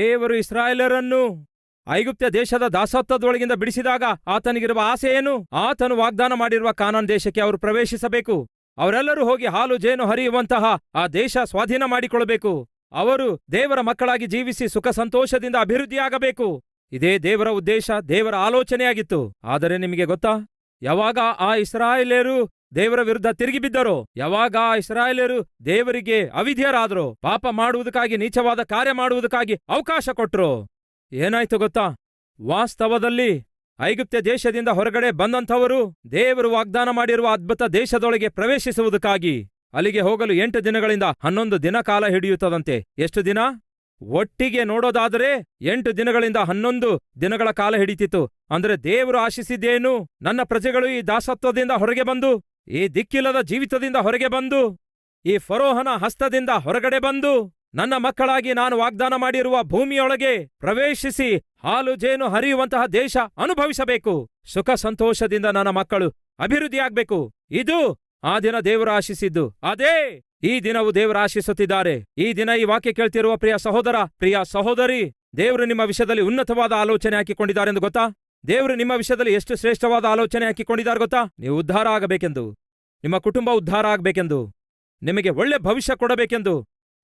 ದೇವರು ಇಸ್ರಾಯೇಲರನ್ನು ಐಗುಪ್ತ ದೇಶದ ದಾಸತ್ವದೊಳಗಿಂದ ಬಿಡಿಸಿದಾಗ ಆತನಿಗಿರುವ ಆಸೆ ಏನು ಆತನು ವಾಗ್ದಾನ ಮಾಡಿರುವ ಕಾನಾನ್ ದೇಶಕ್ಕೆ ಅವರು ಪ್ರವೇಶಿಸಬೇಕು. ಅವರೆಲ್ಲರೂ ಹೋಗಿ ಹಾಲು, ಜೇನು ಹರಿಯುವಂತಹ ಆ ದೇಶ ಸ್ವಾಧೀನ ಮಾಡಿಕೊಳ್ಳಬೇಕು. ಅವರು ದೇವರ ಮಕ್ಕಳಾಗಿ ಜೀವಿಸಿ ಸುಖ ಸಂತೋಷದಿಂದ ಅಭಿವೃದ್ಧಿಯಾಗಬೇಕು. ಇದೇ ದೇವರ ಉದ್ದೇಶ, ದೇವರ ಆಲೋಚನೆಯಾಗಿತ್ತು. ಆದರೆ ನಿಮಗೆ ಗೊತ್ತಾ? ಯಾವಾಗ ಆ ಇಸ್ರಾಯೇಲ್ಯರು ದೇವರ ವಿರುದ್ಧ ತಿರುಗಿ ಬಿದ್ದರು. ಯಾವಾಗ ಆ ಇಸ್ರಾಯೇಲರು ದೇವರಿಗೆ ಅವಿಧೇಯರಾದರು, ಪಾಪ ಮಾಡುವುದಕ್ಕಾಗಿ, ನೀಚವಾದ ಕಾರ್ಯ ಮಾಡುವುದಕ್ಕಾಗಿ ಅವಕಾಶ ಕೊಟ್ರೋ. ಏನಾಯ್ತು ಗೊತ್ತಾ? ವಾಸ್ತವದಲ್ಲಿ ಐಗುಪ್ತ ದೇಶದಿಂದ ಹೊರಗಡೆ ಬಂದಂಥವರು ದೇವರು ವಾಗ್ದಾನ ಮಾಡಿರುವ ಅದ್ಭುತ ದೇಶದೊಳಗೆ ಪ್ರವೇಶಿಸುವುದಕ್ಕಾಗಿ ಅಲ್ಲಿಗೆ ಹೋಗಲು ಎಂಟು ದಿನಗಳಿಂದ ಹನ್ನೊಂದು ದಿನ ಕಾಲ ಹಿಡಿಯುತ್ತದಂತೆ. ಎಷ್ಟು ದಿನ? ಒಟ್ಟಿಗೆ ನೋಡೋದಾದರೆ ಎಂಟು ದಿನಗಳಿಂದ ಹನ್ನೊಂದು ದಿನಗಳ ಕಾಲ ಹಿಡಿತಿತ್ತು. ಅಂದ್ರೆ ದೇವರು ಆಶಿಸಿದ್ದೇನು? ನನ್ನ ಪ್ರಜೆಗಳು ಈ ದಾಸತ್ವದಿಂದ ಹೊರಗೆ ಬಂದು ಈ ದಿಕ್ಕಿಲ್ಲದ ಜೀವಿತದಿಂದ ಹೊರಗೆ ಬಂದು, ಈ ಫರೋಹನ ಹಸ್ತದಿಂದ ಹೊರಗಡೆ ಬಂದು, ನನ್ನ ಮಕ್ಕಳಾಗಿ ನಾನು ವಾಗ್ದಾನ ಮಾಡಿರುವ ಭೂಮಿಯೊಳಗೆ ಪ್ರವೇಶಿಸಿ ಹಾಲು ಜೇನು ಹರಿಯುವಂತಹ ದೇಶ ಅನುಭವಿಸಬೇಕು. ಸುಖ ಸಂತೋಷದಿಂದ ನನ್ನ ಮಕ್ಕಳು ಅಭಿವೃದ್ಧಿಯಾಗಬೇಕು. ಇದು ಆ ದಿನ ದೇವರು ಆಶಿಸಿದ್ದು. ಅದೇ ಈ ದಿನವು ದೇವರು ಆಶಿಸುತ್ತಿದ್ದಾರೆ. ಈ ದಿನ ಈ ವಾಕ್ಯ ಕೇಳ್ತಿರುವ ಪ್ರಿಯ ಸಹೋದರ, ಪ್ರಿಯ ಸಹೋದರಿ, ದೇವರು ನಿಮ್ಮ ವಿಷಯದಲ್ಲಿ ಉನ್ನತವಾದ ಆಲೋಚನೆ ಹಾಕಿಕೊಂಡಿದ್ದಾರೆ ಎಂದು ಗೊತ್ತಾ? ದೇವರು ನಿಮ್ಮ ವಿಷಯದಲ್ಲಿ ಎಷ್ಟು ಶ್ರೇಷ್ಠವಾದ ಆಲೋಚನೆ ಹಾಕಿಕೊಂಡಿದ್ದಾರೆ ಗೊತ್ತಾ? ನೀವು ಉದ್ಧಾರ ಆಗಬೇಕೆಂದು, ನಿಮ್ಮ ಕುಟುಂಬ ಉದ್ಧಾರ ಆಗಬೇಕೆಂದು, ನಿಮಗೆ ಒಳ್ಳೆ ಭವಿಷ್ಯ ಕೊಡಬೇಕೆಂದು,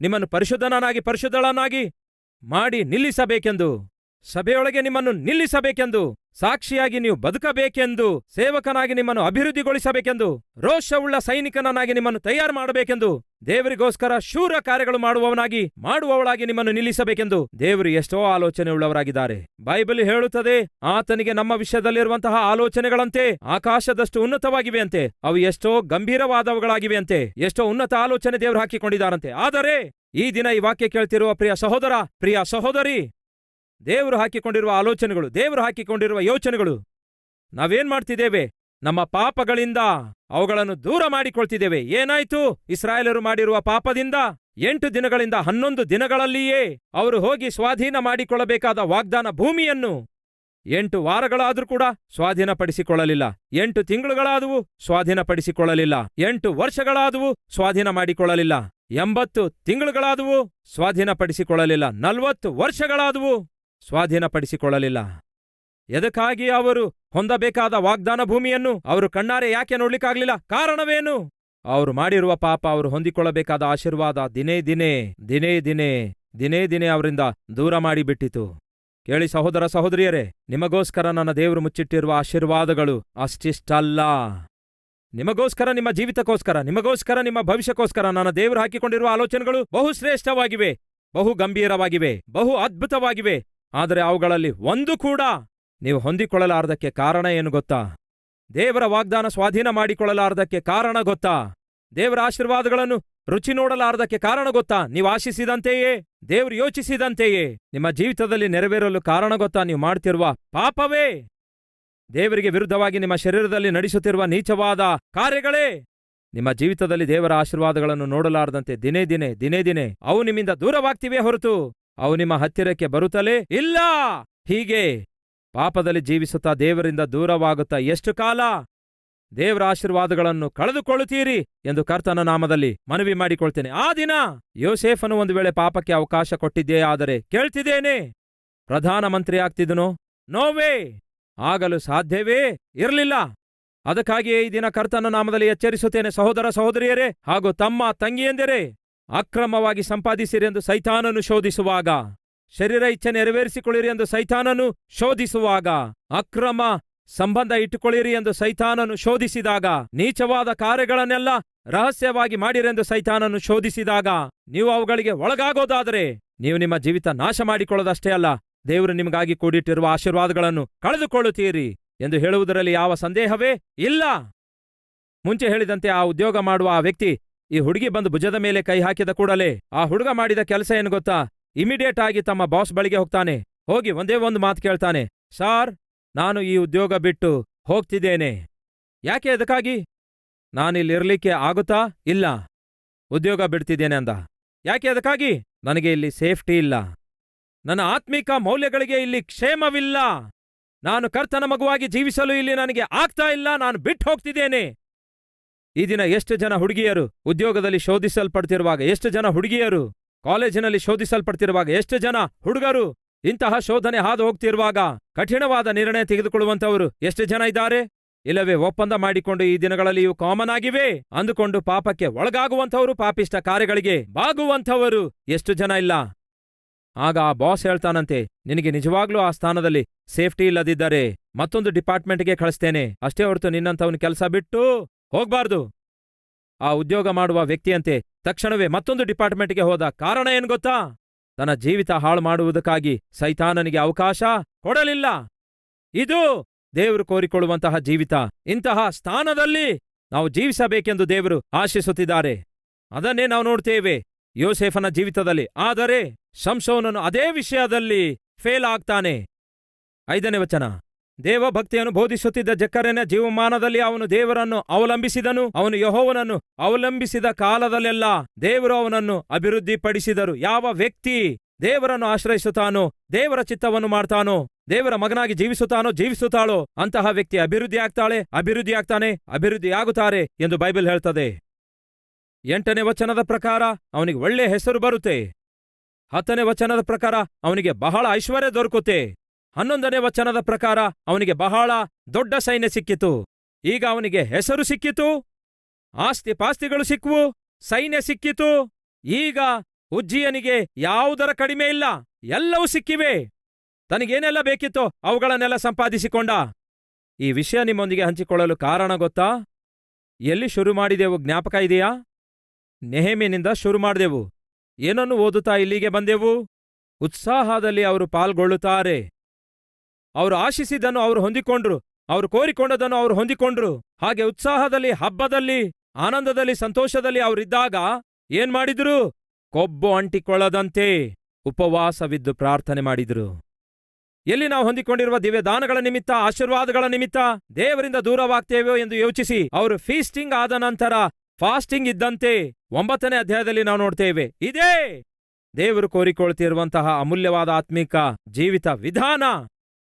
ನಿಮ್ಮನ್ನು ಪರಿಶುದ್ಧನಾಗಿ ಪರಿಶುದ್ಧಳನಾಗಿ ಮಾಡಿ ನಿಲ್ಲಿಸಬೇಕೆಂದು, ಸಭೆಯೊಳಗೆ ನಿಮ್ಮನ್ನು ನಿಲ್ಲಿಸಬೇಕೆಂದು. ಸಾಕ್ಷಿಯಾಗಿ ನೀವು ಬದುಕಬೇಕೆಂದು ಸೇವಕನಾಗಿ ನಿಮ್ಮನ್ನು ಅಭಿವೃದ್ಧಿಗೊಳಿಸಬೇಕೆಂದು, ರೋಷವುಳ್ಳ ಸೈನಿಕನನ್ನಾಗಿ ನಿಮ್ಮನ್ನು ತಯಾರು ಮಾಡಬೇಕೆಂದು, ದೇವರಿಗೋಸ್ಕರ ಶೂರ ಕಾರ್ಯಗಳು ಮಾಡುವವನಾಗಿ ಮಾಡುವವಳಾಗಿ ನಿಮ್ಮನ್ನು ನಿಲ್ಲಿಸಬೇಕೆಂದು ದೇವರು ಎಷ್ಟೋ ಆಲೋಚನೆ ಉಳ್ಳವರಾಗಿದ್ದಾರೆ ಬೈಬಲ್ ಹೇಳುತ್ತದೆ, ಆತನಿಗೆ ನಮ್ಮ ವಿಷಯದಲ್ಲಿರುವಂತಹ ಆಲೋಚನೆಗಳಂತೆ, ಆಕಾಶದಷ್ಟು ಉನ್ನತವಾಗಿವೆ ಅಂತೆ ಅವು ಎಷ್ಟೋ ಗಂಭೀರವಾದವುಗಳಾಗಿವೆ ಅಂತೆ ಎಷ್ಟೋ ಉನ್ನತ ಆಲೋಚನೆ ದೇವರು ಹಾಕಿಕೊಂಡಿದ್ದಾರಂತೆ. ಆದರೆ, ಈ ದಿನ ಈ ವಾಕ್ಯ ಕೇಳ್ತಿರುವ ಪ್ರಿಯ ಸಹೋದರ, ಪ್ರಿಯ ಸಹೋದರಿ ದೇವರು ಹಾಕಿಕೊಂಡಿರುವ ಆಲೋಚನೆಗಳು, ದೇವರು ಹಾಕಿಕೊಂಡಿರುವ ಯೋಚನೆಗಳು. ನಾವೇನ್ ಮಾಡ್ತಿದ್ದೇವೆ? ನಮ್ಮ ಪಾಪಗಳಿಂದ ಅವುಗಳನ್ನು ದೂರ ಮಾಡಿಕೊಳ್ತಿದ್ದೇವೆ. ಏನಾಯ್ತು? ಇಸ್ರಾಯೇಲರು ಮಾಡಿರುವ ಪಾಪದಿಂದ ಎಂಟು ದಿನಗಳಿಂದ ಹನ್ನೊಂದು ದಿನಗಳಲ್ಲಿಯೇ ಅವರು ಹೋಗಿ ಸ್ವಾಧೀನ ಮಾಡಿಕೊಳ್ಳಬೇಕಾದ ವಾಗ್ದಾನ ಭೂಮಿಯನ್ನು ಎಂಟು ವಾರಗಳಾದರೂ ಕೂಡ ಸ್ವಾಧೀನಪಡಿಸಿಕೊಳ್ಳಲಿಲ್ಲ. ಎಂಟು ತಿಂಗಳುಗಳಾದವು ಸ್ವಾಧೀನಪಡಿಸಿಕೊಳ್ಳಲಿಲ್ಲ. ಎಂಟು ವರ್ಷಗಳಾದವು ಸ್ವಾಧೀನ ಮಾಡಿಕೊಳ್ಳಲಿಲ್ಲ. ಎಂಬತ್ತು ತಿಂಗಳುಗಳಾದವು ಸ್ವಾಧೀನಪಡಿಸಿಕೊಳ್ಳಲಿಲ್ಲ. ನಲವತ್ತು ವರ್ಷಗಳಾದವು ಸ್ವಾಧೀನಪಡಿಸಿಕೊಳ್ಳಲಿಲ್ಲ. ಎದಕ್ಕಾಗಿ ಅವರು ಹೊಂದಬೇಕಾದ ವಾಗ್ದಾನ ಭೂಮಿಯನ್ನು ಅವರು ಕಣ್ಣಾರೆ ಯಾಕೆ ನೋಡ್ಲಿಕ್ಕಾಗ್ಲಿಲ್ಲ? ಕಾರಣವೇನು? ಅವರು ಮಾಡಿರುವ ಪಾಪ ಅವರು ಹೊಂದಿಕೊಳ್ಳಬೇಕಾದ ಆಶೀರ್ವಾದ ದಿನೇ ದಿನೇ ದಿನೇ ದಿನೇ ದಿನೇ ದಿನೇ ಅವರಿಂದ ದೂರ ಮಾಡಿಬಿಟ್ಟಿತು. ಕೇಳಿ ಸಹೋದರ ಸಹೋದರಿಯರೇ, ನಿಮಗೋಸ್ಕರ ನನ್ನ ದೇವರು ಮುಚ್ಚಿಟ್ಟಿರುವ ಆಶೀರ್ವಾದಗಳು ಅಷ್ಟಿಷ್ಟಲ್ಲ. ನಿಮಗೋಸ್ಕರ ನಿಮ್ಮ ಜೀವಿತಕ್ಕೋಸ್ಕರ, ನಿಮಗೋಸ್ಕರ ನಿಮ್ಮ ಭವಿಷ್ಯಕ್ಕೋಸ್ಕರ ನನ್ನ ದೇವರು ಹಾಕಿಕೊಂಡಿರುವ ಆಲೋಚನೆಗಳು ಬಹು ಶ್ರೇಷ್ಠವಾಗಿವೆ ಬಹು ಗಂಭೀರವಾಗಿವೆ ಬಹು ಅದ್ಭುತವಾಗಿವೆ. ಆದರೆ ಅವುಗಳಲ್ಲಿ ಒಂದು ಕೂಡ ನೀವು ಹೊಂದಿಕೊಳ್ಳಲಾರದಕ್ಕೆ ಕಾರಣ ಏನು ಗೊತ್ತಾ? ದೇವರ ವಾಗ್ದಾನ ಸ್ವಾಧೀನ ಮಾಡಿಕೊಳ್ಳಲಾರದಕ್ಕೆ ಕಾರಣ ಗೊತ್ತಾ? ದೇವರ ಆಶೀರ್ವಾದಗಳನ್ನು ರುಚಿ ನೋಡಲಾರದಕ್ಕೆ ಕಾರಣ ಗೊತ್ತಾ? ನೀವು ಆಶಿಸಿದಂತೆಯೇ, ದೇವರು ಯೋಚಿಸಿದಂತೆಯೇ, ನಿಮ್ಮ ಜೀವಿತದಲ್ಲಿ ನೆರವೇರಲು ಕಾರಣ ಗೊತ್ತಾ? ನೀವು ಮಾಡ್ತಿರುವ ಪಾಪವೇ? ದೇವರಿಗೆ ವಿರುದ್ಧವಾಗಿ ನಿಮ್ಮ ಶರೀರದಲ್ಲಿ ನಡೆಸುತ್ತಿರುವ ನೀಚವಾದ ಕಾರ್ಯಗಳೇ? ನಿಮ್ಮ ಜೀವಿತದಲ್ಲಿ ದೇವರ ಆಶೀರ್ವಾದಗಳನ್ನು ನೋಡಲಾರದಂತೆ ದಿನೇ ದಿನೇ ದಿನೇ ದಿನೇ ಅವು ನಿಮ್ಮಿಂದ ದೂರವಾಗ್ತಿವೆ ಹೊರತು ಅವು ನಿಮ್ಮ ಹತ್ತಿರಕ್ಕೆ ಬರುತ್ತಲೇ? ಇಲ್ಲ! ಹೀಗೆ ಪಾಪದಲ್ಲಿ ಜೀವಿಸುತ್ತಾ ದೇವರಿಂದ ದೂರವಾಗುತ್ತಾ ಎಷ್ಟು ಕಾಲ? ದೇವರ ಆಶೀರ್ವಾದಗಳನ್ನು ಕಳೆದುಕೊಳ್ಳುತ್ತೀರಿ ಎಂದು ಕರ್ತನ ನಾಮದಲ್ಲಿ ಮನವಿ ಮಾಡಿಕೊಳ್ತೇನೆ. ಆ ದಿನ ಯೋಸೇಫನು ಒಂದು ವೇಳೆ ಪಾಪಕ್ಕೆ ಅವಕಾಶ ಕೊಟ್ಟಿದ್ದೇ ಆದರೆ ಕೇಳ್ತಿದ್ದೇನೆ. ಪ್ರಧಾನಮಂತ್ರಿ ಆಗ್ತಿದ್ದನು ನೋವೇ! ಆಗಲು ಸಾಧ್ಯವೇ ಇರಲಿಲ್ಲ. ಅದಕ್ಕಾಗಿಯೇ ಈ ದಿನ ಕರ್ತನ ನಾಮದಲ್ಲಿ ಎಚ್ಚರಿಸುತ್ತೇನೆ. ಸಹೋದರ ಸಹೋದರಿಯರೇ ಹಾಗೂ ತಮ್ಮ ತಂಗಿಯಂದಿರೇ! ಅಕ್ರಮವಾಗಿ ಸಂಪಾದಿಸಿರಿ ಎಂದು ಸೈತಾನನು ಶೋಧಿಸುವಾಗ, ಶರೀರ ಇಚ್ಛೆ ನೆರವೇರಿಸಿಕೊಳ್ಳಿರಿ ಎಂದು ಸೈತಾನನು ಶೋಧಿಸುವಾಗ, ಅಕ್ರಮ ಸಂಬಂಧ ಇಟ್ಟುಕೊಳ್ಳಿರಿ ಎಂದು ಸೈತಾನನು ಶೋಧಿಸಿದಾಗ, ನೀಚವಾದ ಕಾರ್ಯಗಳನ್ನೆಲ್ಲ ರಹಸ್ಯವಾಗಿ ಮಾಡಿರೆಂದು ಸೈತಾನನು ಶೋಧಿಸಿದಾಗ, ನೀವು ಅವುಗಳಿಗೆ ಒಳಗಾಗೋದಾದರೆ, ನೀವು ನಿಮ್ಮ ಜೀವಿತ ನಾಶ ಮಾಡಿಕೊಳ್ಳೋದಷ್ಟೇ ಅಲ್ಲ, ದೇವರು ನಿಮಗಾಗಿ ಕೂಡಿಟ್ಟಿರುವ ಆಶೀರ್ವಾದಗಳನ್ನು ಕಳೆದುಕೊಳ್ಳುತ್ತೀರಿ ಎಂದು ಹೇಳುವುದರಲ್ಲಿ ಯಾವ ಸಂದೇಹವೇ ಇಲ್ಲ. ಮುಂಚೆ ಹೇಳಿದಂತೆ ಆ ಉದ್ಯೋಗ ಮಾಡುವ ಆ ವ್ಯಕ್ತಿ ಈ ಹುಡುಗಿ ಬಂದು ಭುಜದ ಮೇಲೆ ಕೈ ಹಾಕಿದ ಕೂಡಲೇ ಆ ಹುಡುಗ ಮಾಡಿದ ಕೆಲಸ ಏನು ಗೊತ್ತಾ? ಇಮಿಡಿಯೇಟ್ ಆಗಿ ತಮ್ಮ ಬಾಸ್ ಬಳಿಗೆ ಹೋಗ್ತಾನೆ. ಹೋಗಿ ಒಂದೇ ಒಂದು ಮಾತು ಕೇಳ್ತಾನೆ. ಸಾರ್, ನಾನು ಈ ಉದ್ಯೋಗ ಬಿಟ್ಟು ಹೋಗ್ತಿದ್ದೇನೆ. ಯಾಕೆ ಅದಕ್ಕಾಗಿ? ನಾನಿಲ್ಲಿರ್ಲಿಕ್ಕೆ ಆಗುತ್ತಾ? ಇಲ್ಲ. ಉದ್ಯೋಗ ಬಿಡ್ತಿದ್ದೇನೆ ಅಂದ. ಯಾಕೆ ಅದಕ್ಕಾಗಿ? ನನಗೆ ಇಲ್ಲಿ ಸೇಫ್ಟಿ ಇಲ್ಲ. ನನ್ನ ಆತ್ಮಿಕ ಮೌಲ್ಯಗಳಿಗೆ ಇಲ್ಲಿ ಕ್ಷೇಮವಿಲ್ಲ. ನಾನು ಕರ್ತನ ಮಗುವಾಗಿ ಜೀವಿಸಲು ಇಲ್ಲಿ ನನಗೆ ಆಗ್ತಾ ಇಲ್ಲ. ನಾನು ಬಿಟ್ಟು ಹೋಗ್ತಿದ್ದೇನೆ. ಈ ದಿನ ಎಷ್ಟು ಜನ ಹುಡುಗಿಯರು ಉದ್ಯೋಗದಲ್ಲಿ ಶೋಧಿಸಲ್ಪಡ್ತಿರುವಾಗ ಎಷ್ಟು ಜನ ಹುಡುಗಿಯರು ಕಾಲೇಜಿನಲ್ಲಿ ಶೋಧಿಸಲ್ಪಡ್ತಿರುವಾಗ ಎಷ್ಟು ಜನ ಹುಡುಗರು ಇಂತಹ ಶೋಧನೆ ಹಾದು ಹೋಗ್ತಿರುವಾಗ ಕಠಿಣವಾದ ನಿರ್ಣಯ ತೆಗೆದುಕೊಳ್ಳುವಂತವರು ಎಷ್ಟು ಜನ ಇದ್ದಾರೆ? ಇಲ್ಲವೇ, ಒಪ್ಪಂದ ಮಾಡಿಕೊಂಡು ಈ ದಿನಗಳಲ್ಲಿ ಇವು ಕಾಮನ್ ಆಗಿವೆ ಅಂದುಕೊಂಡು ಪಾಪಕ್ಕೆ ಒಳಗಾಗುವಂಥವರು ಪಾಪಿಷ್ಟ ಕಾರ್ಯಗಳಿಗೆ ಬಾಗುವಂಥವರು ಎಷ್ಟು ಜನ ಇಲ್ಲ? ಆಗ ಆ ಬಾಸ್ ಹೇಳ್ತಾನಂತೆ, ನಿನಗೆ ನಿಜವಾಗ್ಲೂ ಆ ಸ್ಥಾನದಲ್ಲಿ ಸೇಫ್ಟಿ ಇಲ್ಲದಿದ್ದರೆ ಮತ್ತೊಂದು ಡಿಪಾರ್ಟ್ಮೆಂಟ್ಗೆ ಕಳಿಸ್ತೇನೆ. ಅಷ್ಟೇ ಹೊರತು ನಿನ್ನಂಥವನ ಕೆಲಸ ಬಿಟ್ಟು ಹೋಗ್ಬಾರ್ದು. ಆ ಉದ್ಯೋಗ ಮಾಡುವ ವ್ಯಕ್ತಿಯಂತೆ ತಕ್ಷಣವೇ ಮತ್ತೊಂದು ಡಿಪಾರ್ಟ್ಮೆಂಟ್ಗೆ ಹೋದ ಕಾರಣ ಏನ್ ಗೊತ್ತಾ? ತನ್ನ ಜೀವಿತ ಹಾಳು ಮಾಡುವುದಕ್ಕಾಗಿ ಸೈತಾನನಿಗೆ ಅವಕಾಶ ಕೊಡಲಿಲ್ಲ. ಇದು ದೇವರು ಕೋರಿಕೊಳ್ಳುವಂತಹ ಜೀವಿತ. ಇಂತಹ ಸ್ಥಾನದಲ್ಲಿ ನಾವು ಜೀವಿಸಬೇಕೆಂದು ದೇವರು ಆಶಿಸುತ್ತಿದ್ದಾರೆ. ಅದನ್ನೇ ನಾವು ನೋಡ್ತೇವೆ ಯೋಸೇಫನ ಜೀವಿತದಲ್ಲಿ. ಆದರೆ ಶಂಶೋನನು ಅದೇ ವಿಷಯದಲ್ಲಿ ಫೇಲ್ ಆಗ್ತಾನೆ. ಐದನೇ ವಚನ. ದೇವಭಕ್ತಿಯನ್ನು ಬೋಧಿಸುತ್ತಿದ್ದ ಜಕ್ಕರನ ಜೀವಮಾನದಲ್ಲಿ ಅವನು ದೇವರನ್ನು ಅವಲಂಬಿಸಿದನು. ಅವನು ಯಹೋವನನ್ನು ಅವಲಂಬಿಸಿದ ಕಾಲದಲ್ಲೆಲ್ಲ ದೇವರು ಅವನನ್ನು ಅಭಿವೃದ್ಧಿಪಡಿಸಿದರು. ಯಾವ ವ್ಯಕ್ತಿ ದೇವರನ್ನು ಆಶ್ರಯಿಸುತ್ತಾನೋ, ದೇವರ ಚಿತ್ತವನ್ನು ಮಾಡ್ತಾನೋ, ದೇವರ ಮಗನಾಗಿ ಜೀವಿಸುತ್ತಾನೋ, ಜೀವಿಸುತ್ತಾಳೋ, ಅಂತಹ ವ್ಯಕ್ತಿ ಅಭಿವೃದ್ಧಿ ಆಗ್ತಾಳೆ ಅಭಿವೃದ್ಧಿ ಆಗ್ತಾನೆ ಅಭಿವೃದ್ಧಿ ಆಗುತ್ತಾರೆ ಎಂದು ಬೈಬಲ್ ಹೇಳ್ತದೆ. ಎಂಟನೇ ವಚನದ ಪ್ರಕಾರ ಅವನಿಗೆ ಒಳ್ಳೆ ಹೆಸರು ಬರುತ್ತೆ. ಹತ್ತನೇ ವಚನದ ಪ್ರಕಾರ ಅವನಿಗೆ ಬಹಳ ಐಶ್ವರ್ಯ ದೊರಕುತ್ತೆ. ಹನ್ನೊಂದನೇ ವಚನದ ಪ್ರಕಾರ ಅವನಿಗೆ ಬಹಳ ದೊಡ್ಡ ಸೈನ್ಯ ಸಿಕ್ಕಿತು. ಈಗ ಅವನಿಗೆ ಹೆಸರು ಸಿಕ್ಕಿತು ಆಸ್ತಿ ಪಾಸ್ತಿಗಳು ಸಿಕ್ಕವು ಸೈನ್ಯ ಸಿಕ್ಕಿತು. ಈಗ ಉಜ್ಜಿಯನಿಗೆ ಯಾವುದರ ಕಡಿಮೆ ಇಲ್ಲ, ಎಲ್ಲವೂ ಸಿಕ್ಕಿವೆ. ತನಗೇನೆಲ್ಲ ಬೇಕಿತ್ತೋ ಅವುಗಳನ್ನೆಲ್ಲ ಸಂಪಾದಿಸಿಕೊಂಡ. ಈ ವಿಷಯ ನಿಮ್ಮೊಂದಿಗೆ ಹಂಚಿಕೊಳ್ಳಲು ಕಾರಣ ಗೊತ್ತಾ? ಎಲ್ಲಿ ಶುರು ಮಾಡಿದೆವು ಜ್ಞಾಪಕ ಇದೆಯಾ? ನೆಹೆಮಿನಿಂದ ಶುರು ಮಾಡಿದೆವು. ಏನನ್ನು ಓದುತ್ತಾ ಇಲ್ಲಿಗೆ ಬಂದೆವು? ಉತ್ಸಾಹದಲ್ಲಿ ಅವರು ಪಾಲ್ಗೊಳ್ಳುತ್ತಾರೆ. ಅವರು ಆಶಿಸಿದ್ದನ್ನು ಅವರು ಹೊಂದಿಕೊಂಡ್ರು, ಅವರು ಕೋರಿಕೊಂಡದನ್ನು ಅವರು ಹೊಂದಿಕೊಂಡ್ರು. ಹಾಗೆ ಉತ್ಸಾಹದಲ್ಲಿ, ಹಬ್ಬದಲ್ಲಿ, ಆನಂದದಲ್ಲಿ, ಸಂತೋಷದಲ್ಲಿ ಅವರಿದ್ದಾಗ ಏನ್ ಮಾಡಿದ್ರು? ಕೊಬ್ಬು ಅಂಟಿಕೊಳ್ಳದಂತೆ ಉಪವಾಸವಿದ್ದು ಪ್ರಾರ್ಥನೆ ಮಾಡಿದ್ರು. ಎಲ್ಲಿ ನಾವು ಹೊಂದಿಕೊಂಡಿರುವ ದಿವ್ಯ ದಾನಗಳ ನಿಮಿತ್ತ, ಆಶೀರ್ವಾದಗಳ ನಿಮಿತ್ತ ದೇವರಿಂದ ದೂರವಾಗ್ತೇವೋ ಎಂದು ಯೋಚಿಸಿ ಅವರು ಫೀಸ್ಟಿಂಗ್ ಆದ ನಂತರ ಫಾಸ್ಟಿಂಗ್ ಇದ್ದಂತೆ ಒಂಬತ್ತನೇ ಅಧ್ಯಾಯದಲ್ಲಿ ನಾವು ನೋಡ್ತೇವೆ, ಇದೇ ದೇವರು ಕೋರಿಕೊಳ್ತಿರುವಂತಹ ಅಮೂಲ್ಯವಾದ ಆತ್ಮಿಕ ಜೀವಿತ ವಿಧಾನ.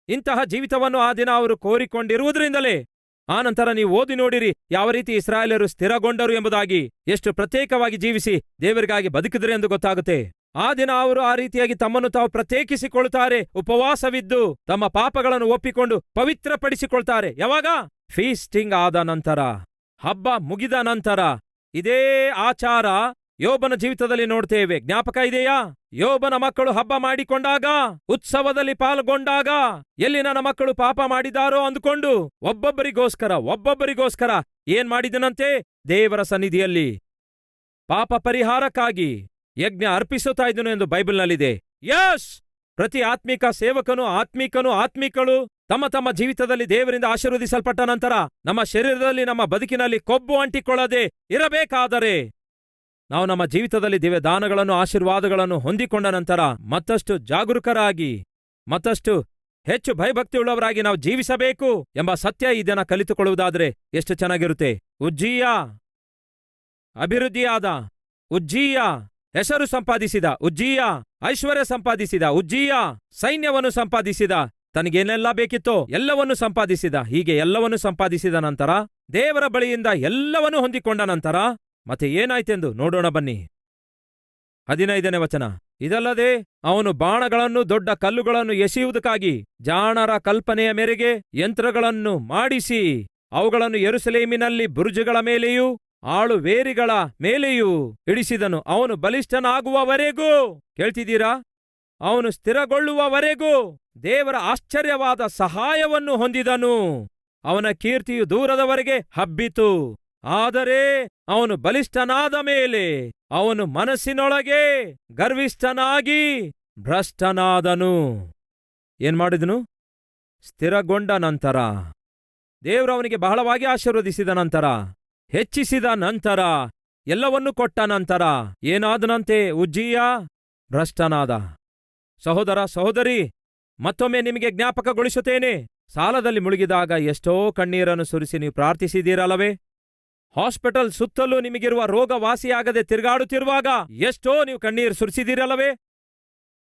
ಇಂತಹ ಜೀವಿತವನ್ನು ಆ ದಿನ ಅವರು ಕೋರಿಕೊಂಡಿರುವುದರಿಂದಲೇ. ಆ ನಂತರ ನೀವು ಓದಿ ನೋಡಿರಿ ಯಾವ ರೀತಿ ಇಸ್ರಾಯೇಲರು ಸ್ಥಿರಗೊಂಡರು ಎಂಬುದಾಗಿ, ಎಷ್ಟು ಪ್ರತ್ಯೇಕವಾಗಿ ಜೀವಿಸಿ ದೇವರಿಗಾಗಿ ಬದುಕಿದರೆ ಎಂದು ಗೊತ್ತಾಗುತ್ತೆ. ಆ ದಿನ ಅವರು ಆ ರೀತಿಯಾಗಿ ತಮ್ಮನ್ನು ತಾವು ಪ್ರತ್ಯೇಕಿಸಿಕೊಳ್ಳುತ್ತಾರೆ, ಉಪವಾಸವಿದ್ದು ತಮ್ಮ ಪಾಪಗಳನ್ನು ಒಪ್ಪಿಕೊಂಡು ಪವಿತ್ರಪಡಿಸಿಕೊಳ್ತಾರೆ. ಯಾವಾಗ? ಫೀಸ್ಟಿಂಗ್ ಆದ ನಂತರ, ಹಬ್ಬ ಮುಗಿದ ನಂತರ. ಇದೇ ಆಚಾರ ಯೋಬನ ಜೀವಿತದಲ್ಲಿ ನೋಡ್ತೇವೆ. ಜ್ಞಾಪಕ ಇದೆಯಾ? ಯೋಬನ ಮಕ್ಕಳು ಹಬ್ಬ ಮಾಡಿಕೊಂಡಾಗ, ಉತ್ಸವದಲ್ಲಿ ಪಾಲ್ಗೊಂಡಾಗ ಎಲ್ಲಿ ನನ್ನ ಮಕ್ಕಳು ಪಾಪ ಮಾಡಿದಾರೋ ಅಂದುಕೊಂಡು ಒಬ್ಬೊಬ್ಬರಿಗೋಸ್ಕರ ಒಬ್ಬೊಬ್ಬರಿಗೋಸ್ಕರ ಏನ್ ಮಾಡಿದನಂತೆ? ದೇವರ ಸನ್ನಿಧಿಯಲ್ಲಿ ಪಾಪ ಪರಿಹಾರಕ್ಕಾಗಿ ಯಜ್ಞ ಅರ್ಪಿಸುತ್ತಾ ಇದ್ದನು ಎಂದು ಬೈಬಲ್ನಲ್ಲಿದೆ. ಯಸ್ ಪ್ರತಿ ಆತ್ಮಿಕ ಸೇವಕನು, ಆತ್ಮಿಕನು, ಆತ್ಮಿಕಳು ತಮ್ಮ ತಮ್ಮ ಜೀವಿತದಲ್ಲಿ ದೇವರಿಂದ ಆಶೀರ್ವದಿಸಲ್ಪಟ್ಟ ನಂತರ ನಮ್ಮ ಶರೀರದಲ್ಲಿ, ನಮ್ಮ ಬದುಕಿನಲ್ಲಿ ಕೊಬ್ಬು ಅಂಟಿಕೊಳ್ಳದೆ ಇರಬೇಕಾದರೆ ನಾವು ನಮ್ಮ ಜೀವಿತದಲ್ಲಿ ದಿವ್ಯ ದಾನಗಳನ್ನು ಆಶೀರ್ವಾದಗಳನ್ನು ಹೊಂದಿಕೊಂಡ ನಂತರ ಮತ್ತಷ್ಟು ಜಾಗರೂಕರಾಗಿ, ಮತ್ತಷ್ಟು ಹೆಚ್ಚು ಭಯಭಕ್ತಿಯುಳ್ಳವರಾಗಿ ನಾವು ಜೀವಿಸಬೇಕು ಎಂಬ ಸತ್ಯ ಈ ದಿನ ಕಲಿತುಕೊಳ್ಳುವುದಾದ್ರೆ ಎಷ್ಟು ಚೆನ್ನಾಗಿರುತ್ತೆ. ಉಜ್ಜೀಯ ಅಭಿವೃದ್ಧಿಯಾದ, ಉಜ್ಜೀಯ ಹೆಸರು ಸಂಪಾದಿಸಿದ, ಉಜ್ಜೀಯ ಐಶ್ವರ್ಯ ಸಂಪಾದಿಸಿದ, ಉಜ್ಜೀಯ ಸೈನ್ಯವನ್ನು ಸಂಪಾದಿಸಿದ, ತನಗೇನೆಲ್ಲ ಬೇಕಿತ್ತೋ ಎಲ್ಲವನ್ನೂ ಸಂಪಾದಿಸಿದ, ಹೀಗೆ ಎಲ್ಲವನ್ನೂ ಸಂಪಾದಿಸಿದ ನಂತರ ದೇವರ ಬಳಿಯಿಂದ ಎಲ್ಲವನ್ನೂ ಹೊಂದಿಕೊಂಡ ನಂತರ ಮತ್ತೆ ಏನಾಯ್ತೆಂದು ನೋಡೋಣ ಬನ್ನಿ. ಹದಿನೈದನೇ ವಚನ. ಇದಲ್ಲದೆ ಅವನು ಬಾಣಗಳನ್ನು, ದೊಡ್ಡ ಕಲ್ಲುಗಳನ್ನು ಎಸೆಯುವುದಕ್ಕಾಗಿ ಜಾಣರ ಕಲ್ಪನೆಯ ಮೇರೆಗೆ ಯಂತ್ರಗಳನ್ನು ಮಾಡಿಸಿ, ಅವುಗಳನ್ನು ಎರುಸಲೇಮಿನಲ್ಲಿ ಬುರುಜುಗಳ ಮೇಲೆಯೂ ಆಳು ವೇರಿಗಳ ಮೇಲೆಯೂ ಇಡಿಸಿದನು. ಅವನು ಬಲಿಷ್ಠನಾಗುವವರೆಗೂ, ಕೇಳ್ತಿದ್ದೀರಾ? ಅವನು ಸ್ಥಿರಗೊಳ್ಳುವವರೆಗೂ ದೇವರ ಆಶ್ಚರ್ಯವಾದ ಸಹಾಯವನ್ನು ಹೊಂದಿದನು. ಅವನ ಕೀರ್ತಿಯು ದೂರದವರೆಗೆ ಹಬ್ಬಿತು. ಆದರೆ ಅವನು ಬಲಿಷ್ಠನಾದ ಮೇಲೆ ಅವನು ಮನಸ್ಸಿನೊಳಗೆ ಗರ್ವಿಷ್ಠನಾಗಿ ಭ್ರಷ್ಟನಾದನು. ಏನ್ ಮಾಡಿದನು? ಸ್ಥಿರಗೊಂಡ ನಂತರ. ದೇವರು ಅವನಿಗೆ ಬಹಳವಾಗಿ ಆಶೀರ್ವದಿಸಿದ ನಂತರ, ಹೆಚ್ಚಿಸಿದ ನಂತರ, ಎಲ್ಲವನ್ನೂ ಕೊಟ್ಟ ನಂತರ ಏನಾದನಂತೆ ಉಜ್ಜೀಯ, ಭ್ರಷ್ಟನಾದ. ಸಹೋದರ, ಸಹೋದರಿ, ಮತ್ತೊಮ್ಮೆ ನಿಮಗೆ ಜ್ಞಾಪಕಗೊಳಿಸುತ್ತೇನೆ. ಸಾಲದಲ್ಲಿ ಮುಳುಗಿದಾಗ ಎಷ್ಟೋ ಕಣ್ಣೀರನ್ನು ಸುರಿಸಿ ನೀವು ಪ್ರಾರ್ಥಿಸಿದ್ದೀರಲ್ಲವೇ? ಹಾಸ್ಪಿಟಲ್ ಸುತ್ತಲೂ ನಿಮಗಿರುವ ರೋಗ ವಾಸಿಯಾಗದೆ ತಿರುಗಾಡುತ್ತಿರುವಾಗ ಎಷ್ಟೋ ನೀವು ಕಣ್ಣೀರು ಸುರಿಸಿದಿರಲ್ಲವೇ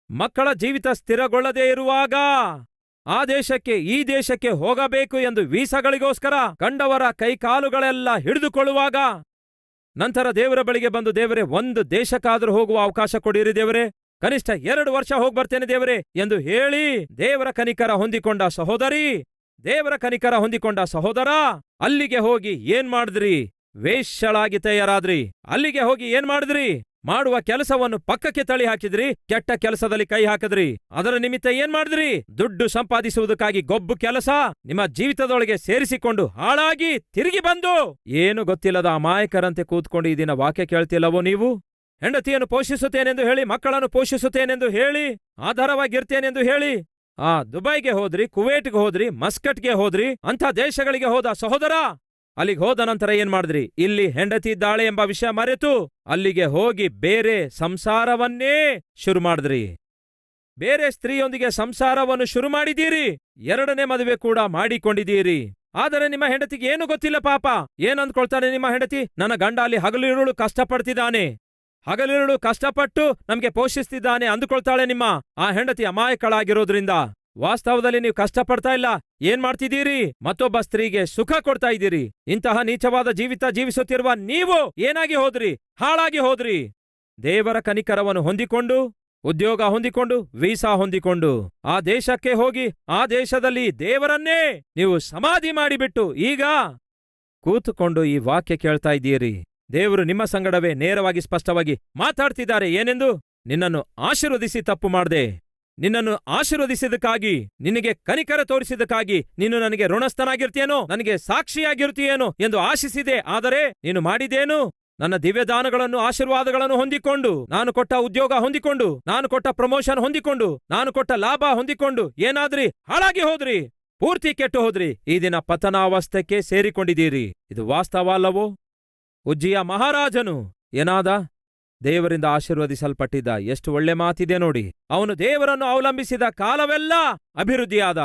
ಮಕ್ಕಳ ಜೀವಿತ ಸ್ಥಿರಗೊಳ್ಳದೇ ಇರುವಾಗ ಆ ದೇಶಕ್ಕೆ, ಈ ದೇಶಕ್ಕೆ ಹೋಗಬೇಕು ಎಂದು ವೀಸಾಗಳಿಗೋಸ್ಕರ ಕಂಡವರ ಕೈಕಾಲುಗಳೆಲ್ಲ ಹಿಡಿದುಕೊಳ್ಳುವಾಗ ನಂತರ ದೇವರ ಬಳಿಗೆ ಬಂದು, ದೇವರೇ, ಒಂದು ದೇಶಕ್ಕಾದರೂ ಹೋಗುವ ಅವಕಾಶ ಕೊಡಿರಿ ದೇವರೇ. ಕನಿಷ್ಠ ಎರಡು ವರ್ಷ ಹೋಗಿ ಬರ್ತೇನೆ ದೇವರೇ ಎಂದು ಹೇಳಿ ದೇವರ ಕನಿಕರ ಹೊಂದಿಕೊಂಡ ಸಹೋದರಿ, ದೇವರ ಕನಿಕರ ಹೊಂದಿಕೊಂಡ ಸಹೋದರ ಅಲ್ಲಿಗೆ ಹೋಗಿ ಏನ್ ಮಾಡಿದ್ರಿ? ವೇಶ್ಯಳಾಗಿ ತಯಾರಾದ್ರಿ. ಅಲ್ಲಿಗೆ ಹೋಗಿ ಏನ್ ಮಾಡಿದ್ರಿ? ಮಾಡುವ ಕೆಲಸವನ್ನು ಪಕ್ಕಕ್ಕೆ ತಳಿ ಹಾಕಿದ್ರಿ, ಕೆಟ್ಟ ಕೆಲಸದಲ್ಲಿ ಕೈ ಹಾಕಿದ್ರಿ. ಅದರ ನಿಮಿತ್ತ ಏನ್ ಮಾಡಿದ್ರಿ? ದುಡ್ಡು ಸಂಪಾದಿಸುವುದಕ್ಕಾಗಿ ಗೊಬ್ಬು ಕೆಲಸ ನಿಮ್ಮ ಜೀವಿತದೊಳಗೆ ಸೇರಿಸಿಕೊಂಡು ಹಾಳಾಗಿ ತಿರುಗಿ ಬಂದು. ಏನು ಗೊತ್ತಿಲ್ಲದ ಅಮಾಯಕರಂತೆ ಕೂತ್ಕೊಂಡು ಈ ದಿನ ವಾಕ್ಯ ಕೇಳ್ತಿಲ್ಲವೋ ನೀವು? ಹೆಂಡತಿಯನ್ನು ಪೋಷಿಸುತ್ತೇನೆಂದು ಹೇಳಿ, ಮಕ್ಕಳನ್ನು ಪೋಷಿಸುತ್ತೇನೆಂದು ಹೇಳಿ, ಆಧಾರವಾಗಿರ್ತೇನೆಂದು ಹೇಳಿ. ಆ ದುಬೈಗೆ ಹೋದ್ರಿ, ಕುವೇಟ್ಗೆ ಹೋದ್ರಿ, ಮಸ್ಕಟ್ಗೆ ಹೋದ್ರಿ, ಅಂಥ ದೇಶಗಳಿಗೆ ಹೋದ ಸಹೋದರ ಅಲ್ಲಿಗೆ ಹೋದ ನಂತರ ಏನ್ ಮಾಡಿದ್ರಿ? ಇಲ್ಲಿ ಹೆಂಡತಿ ಇದ್ದಾಳೆ ಎಂಬ ವಿಷಯ ಮರೆತು ಅಲ್ಲಿಗೆ ಹೋಗಿ ಬೇರೆ ಸಂಸಾರವನ್ನೇ ಶುರು ಮಾಡಿದ್ರಿ. ಬೇರೆ ಸ್ತ್ರೀಯೊಂದಿಗೆ ಸಂಸಾರವನ್ನು ಶುರು ಮಾಡಿದ್ದೀರಿ. ಎರಡನೇ ಮದುವೆ ಕೂಡ ಮಾಡಿಕೊಂಡಿದ್ದೀರಿ. ಆದರೆ ನಿಮ್ಮ ಹೆಂಡತಿಗೆ ಏನು ಗೊತ್ತಿಲ್ಲ ಪಾಪ. ಏನಂದ್ಕೊಳ್ತಾನೆ ನಿಮ್ಮ ಹೆಂಡತಿ? ನನ್ನ ಗಂಡ ಅಲ್ಲಿ ಹಗಲಿರುಳು ಕಷ್ಟಪಡ್ತಿದ್ದಾನೆ. ಹಗಲಿರುಳು ಕಷ್ಟಪಟ್ಟು ನಮಗೆ ಪೋಷಿಸ್ತಿದ್ದಾನೆ ಅಂದುಕೊಳ್ತಾಳೆ ನಿಮ್ಮ. ಆ ಹೆಂಡತಿ ಅಮಾಯಕಳಾಗಿರೋದ್ರಿಂದ. ವಾಸ್ತವದಲ್ಲಿ ನೀವು ಕಷ್ಟಪಡ್ತಾ ಇಲ್ಲ. ಏನ್ ಮಾಡ್ತಿದ್ದೀರಿ? ಮತ್ತೊಬ್ಬ ಸ್ತ್ರೀಗೆ ಸುಖ ಕೊಡ್ತಾ ಇದ್ದೀರಿ. ಇಂತಹ ನೀಚವಾದ ಜೀವಿತ ಜೀವಿಸುತ್ತಿರುವ ನೀವು ಏನಾಗಿ ಹೋದ್ರಿ? ಹಾಳಾಗಿ ಹೋದ್ರಿ. ದೇವರ ಕನಿಕರವನ್ನು ಹೊಂದಿಕೊಂಡು, ಉದ್ಯೋಗ ಹೊಂದಿಕೊಂಡು, ವೀಸಾ ಹೊಂದಿಕೊಂಡು, ಆ ದೇಶಕ್ಕೆ ಹೋಗಿ, ಆ ದೇಶದಲ್ಲಿ ದೇವರನ್ನೇ ನೀವು ಸಮಾಧಿ ಮಾಡಿಬಿಟ್ಟು ಈಗ ಕೂತುಕೊಂಡು ಈ ವಾಕ್ಯ ಕೇಳ್ತಾ ಇದ್ದೀರಿ. ದೇವರು ನಿಮ್ಮ ಸಂಗಡವೇ ನೇರವಾಗಿ ಸ್ಪಷ್ಟವಾಗಿ ಮಾತಾಡ್ತಿದ್ದಾರೆ ಏನೆಂದು ನಿನ್ನನ್ನು ಆಶೀರ್ವದಿಸಿ ತಪ್ಪು ಮಾಡ್ದೆ. ನಿನ್ನನ್ನು ಆಶೀರ್ವದಿಸಿದಕ್ಕಾಗಿ ನಿನಗೆ ಕನಿಕರ ತೋರಿಸಿದಕ್ಕಾಗಿ ನೀನು ನನಗೆ ಋಣಸ್ಥನಾಗಿರ್ತೀಯೇನೋ? ನನಗೆ ಸಾಕ್ಷಿಯಾಗಿರ್ತೀಯೇನೋ ಎಂದು ಆಶಿಸಿದೆ, ಆದರೆ ನೀನು ಮಾಡಿದೇನು ನನ್ನ ದಿವ್ಯದಾನಗಳನ್ನು, ಆಶೀರ್ವಾದಗಳನ್ನು ಹೊಂದಿಕೊಂಡು, ನಾನು ಕೊಟ್ಟ ಉದ್ಯೋಗ ಹೊಂದಿಕೊಂಡು, ನಾನು ಕೊಟ್ಟ ಪ್ರಮೋಷನ್ ಹೊಂದಿಕೊಂಡು, ನಾನು ಕೊಟ್ಟ ಲಾಭ ಹೊಂದಿಕೊಂಡು ಏನಾದ್ರಿ? ಹಾಳಾಗಿ ಹೋದ್ರಿ, ಪೂರ್ತಿ ಕೆಟ್ಟು ಹೋದ್ರಿ. ಈ ದಿನ ಪತನಾವಸ್ಥೆಗೆ ಸೇರಿಕೊಂಡಿದ್ದೀರಿ. ಇದು ವಾಸ್ತವ ಅಲ್ಲವೋ ಉಜ್ಜಿಯ ಮಹಾರಾಜನು ಏನಾದ? ದೇವರಿಂದ ಆಶೀರ್ವದಿಸಲ್ಪಟ್ಟಿದ್ದ ಎಷ್ಟು ಒಳ್ಳೆ ಮಾತಿದೆ ನೋಡಿ. ಅವನು ದೇವರನ್ನು ಅವಲಂಬಿಸಿದ ಕಾಲವೆಲ್ಲ ಅಭಿವೃದ್ಧಿಯಾದ.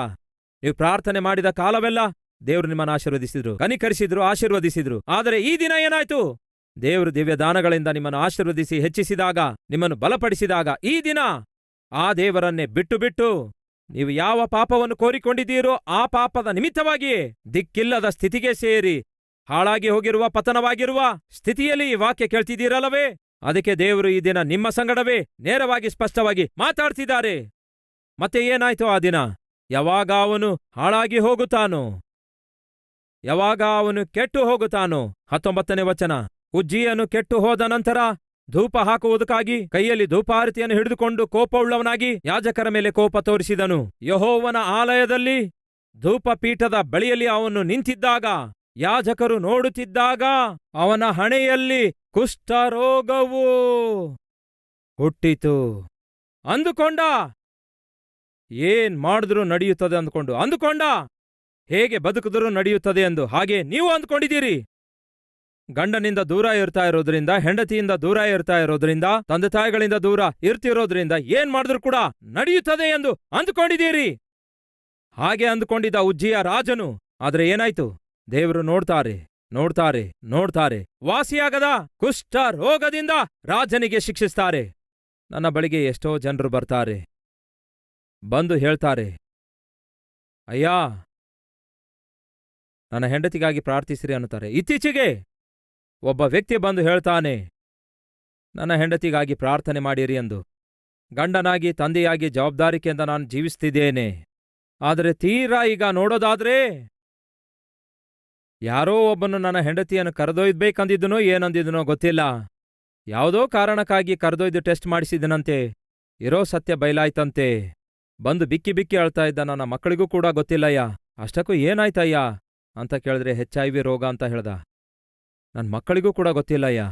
ನೀವು ಪ್ರಾರ್ಥನೆ ಮಾಡಿದ ಕಾಲವೆಲ್ಲ ದೇವರು ನಿಮ್ಮನ್ನು ಆಶೀರ್ವದಿಸಿದ್ರು. ಕನಿಕರಿಸಿದ್ರು, ಆಶೀರ್ವದಿಸಿದ್ರು. ಆದರೆ ಈ ದಿನ ಏನಾಯ್ತು? ದೇವರು ದಿವ್ಯ ದಾನಗಳಿಂದ ನಿಮ್ಮನ್ನು ಆಶೀರ್ವದಿಸಿ ಹೆಚ್ಚಿಸಿದಾಗ, ನಿಮ್ಮನ್ನು ಬಲಪಡಿಸಿದಾಗ ಈ ದಿನ ಆ ದೇವರನ್ನೇ ಬಿಟ್ಟು ಬಿಟ್ಟು ನೀವು ಯಾವ ಪಾಪವನ್ನು ಕೋರಿಕೊಂಡಿದ್ದೀರೋ ಆ ಪಾಪದ ನಿಮಿತ್ತವಾಗಿಯೇ ದಿಕ್ಕಿಲ್ಲದ ಸ್ಥಿತಿಗೆ ಸೇರಿ ಹಾಳಾಗಿ ಹೋಗಿರುವ ಪತನವಾಗಿರುವ ಸ್ಥಿತಿಯಲ್ಲಿ ಈ ವಾಕ್ಯ ಕೇಳ್ತಿದ್ದೀರಲ್ಲವೇ? ಅದಕ್ಕೆ ದೇವರು ಈ ದಿನ ನಿಮ್ಮ ಸಂಗಡವೇ ನೇರವಾಗಿ ಸ್ಪಷ್ಟವಾಗಿ ಮಾತಾಡ್ತಿದ್ದಾರೆ. ಮತ್ತೆ ಏನಾಯ್ತು ಆ ದಿನ? ಯಾವಾಗ ಅವನು ಹಾಳಾಗಿ ಹೋಗುತ್ತಾನೋ? ಯಾವಾಗ ಅವನು ಕೆಟ್ಟು ಹೋಗುತ್ತಾನೋ? ಹತ್ತೊಂಬತ್ತನೇ ವಚನ. ಉಜ್ಜಿಯನು ಕೆಟ್ಟು ಹೋದ ನಂತರ ಧೂಪ ಹಾಕುವುದಕ್ಕಾಗಿ ಕೈಯಲ್ಲಿ ಧೂಪಾರತಿಯನ್ನು ಹಿಡಿದುಕೊಂಡು ಕೋಪವುಳ್ಳವನಾಗಿ ಯಾಜಕರ ಮೇಲೆ ಕೋಪ ತೋರಿಸಿದನು. ಯಹೋವನ ಆಲಯದಲ್ಲಿ ಧೂಪಪೀಠದ ಬಳಿಯಲ್ಲಿ ಅವನು ನಿಂತಿದ್ದಾಗ ಯಾಜಕರು ನೋಡುತ್ತಿದ್ದಾಗ ಅವನ ಹಣೆಯಲ್ಲಿ ಕುಷ್ಠರೋಗವು ಹುಟ್ಟಿತು. ಅಂದುಕೊಂಡ? ಏನ್ ಮಾಡಿದ್ರೂ ನಡೆಯುತ್ತದೆ ಅಂದುಕೊಂಡು. ಅಂದುಕೊಂಡ? ಹೇಗೆ ಬದುಕಿದ್ರೂ ನಡೆಯುತ್ತದೆ ಎಂದು. ಹಾಗೆ ನೀವು ಅಂದ್ಕೊಂಡಿದ್ದೀರಿ. ಗಂಡನಿಂದ ದೂರ ಇರ್ತಾ ಇರೋದ್ರಿಂದ, ಹೆಂಡತಿಯಿಂದ ದೂರ ಇರ್ತಾ ಇರೋದ್ರಿಂದ, ತಂದೆ ತಾಯಿಗಳಿಂದ ದೂರ ಇರ್ತಿರೋದ್ರಿಂದ ಏನ್ ಮಾಡಿದ್ರು ಕೂಡ ನಡೆಯುತ್ತದೆ ಎಂದು ಅಂದುಕೊಂಡಿದ್ದೀರಿ. ಹಾಗೆ ಅಂದುಕೊಂಡಿದ್ದ ಉಜ್ಜಿಯ ರಾಜನು. ಆದ್ರೆ ಏನಾಯ್ತು? ದೇವರು ನೋಡ್ತಾರೆ ನೋಡ್ತಾರೆ ನೋಡ್ತಾರೆ. ವಾಸಿಯಾಗದ ಕುಷ್ಠ ರೋಗದಿಂದ ರಾಜನಿಗೆ ಶಿಕ್ಷಿಸ್ತಾರೆ. ನನ್ನ ಬಳಿಗೆ ಎಷ್ಟೋ ಜನರು ಬರ್ತಾರೆ. ಬಂದು ಹೇಳ್ತಾರೆ, ಅಯ್ಯಾ, ನನ್ನ ಹೆಂಡತಿಗಾಗಿ ಪ್ರಾರ್ಥಿಸಿರಿ ಅನ್ನುತ್ತಾರೆ. ಇತ್ತೀಚೆಗೆ ಒಬ್ಬ ವ್ಯಕ್ತಿ ಬಂದು ಹೇಳ್ತಾನೆ, ನನ್ನ ಹೆಂಡತಿಗಾಗಿ ಪ್ರಾರ್ಥನೆ ಮಾಡಿರಿ ಎಂದು. ಗಂಡನಾಗಿ, ತಂದೆಯಾಗಿ, ಜವಾಬ್ದಾರಿಕೆಯಿಂದ ನಾನು ಜೀವಿಸ್ತಿದ್ದೇನೆ. ಆದರೆ ತೀರಾ ಈಗ ನೋಡೋದಾದ್ರೆ ಯಾರೋ ಒಬ್ಬನು ನನ್ನ ಹೆಂಡತಿಯನ್ನು ಕರೆದೊಯ್ದ್ಬೇಕಂದಿದ್ದನೋ ಏನಂದಿದ್ದನೋ ಗೊತ್ತಿಲ್ಲ. ಯಾವುದೋ ಕಾರಣಕ್ಕಾಗಿ ಕರೆದೊಯ್ದು ಟೆಸ್ಟ್ ಮಾಡಿಸಿದನಂತೆ. ಇರೋ ಸತ್ಯ ಬಯಲಾಯ್ತಂತೆ. ಬಂದು ಬಿಕ್ಕಿ ಬಿಕ್ಕಿ ಅಳ್ತಾ ಇದ್ದ ನನ್ನ ಮಕ್ಕಳಿಗೂ ಕೂಡ ಗೊತ್ತಿಲ್ಲಯ್ಯ. ಅಷ್ಟಕ್ಕೂ ಏನಾಯ್ತಯ್ಯ? ಅಂತ ಕೇಳಿದ್ರೆ ಹೆಚ್ ಐ ವಿ ರೋಗ ಅಂತ ಹೇಳ್ದ. ನನ್ನ ಮಕ್ಕಳಿಗೂ ಕೂಡ ಗೊತ್ತಿಲ್ಲಯ್ಯ.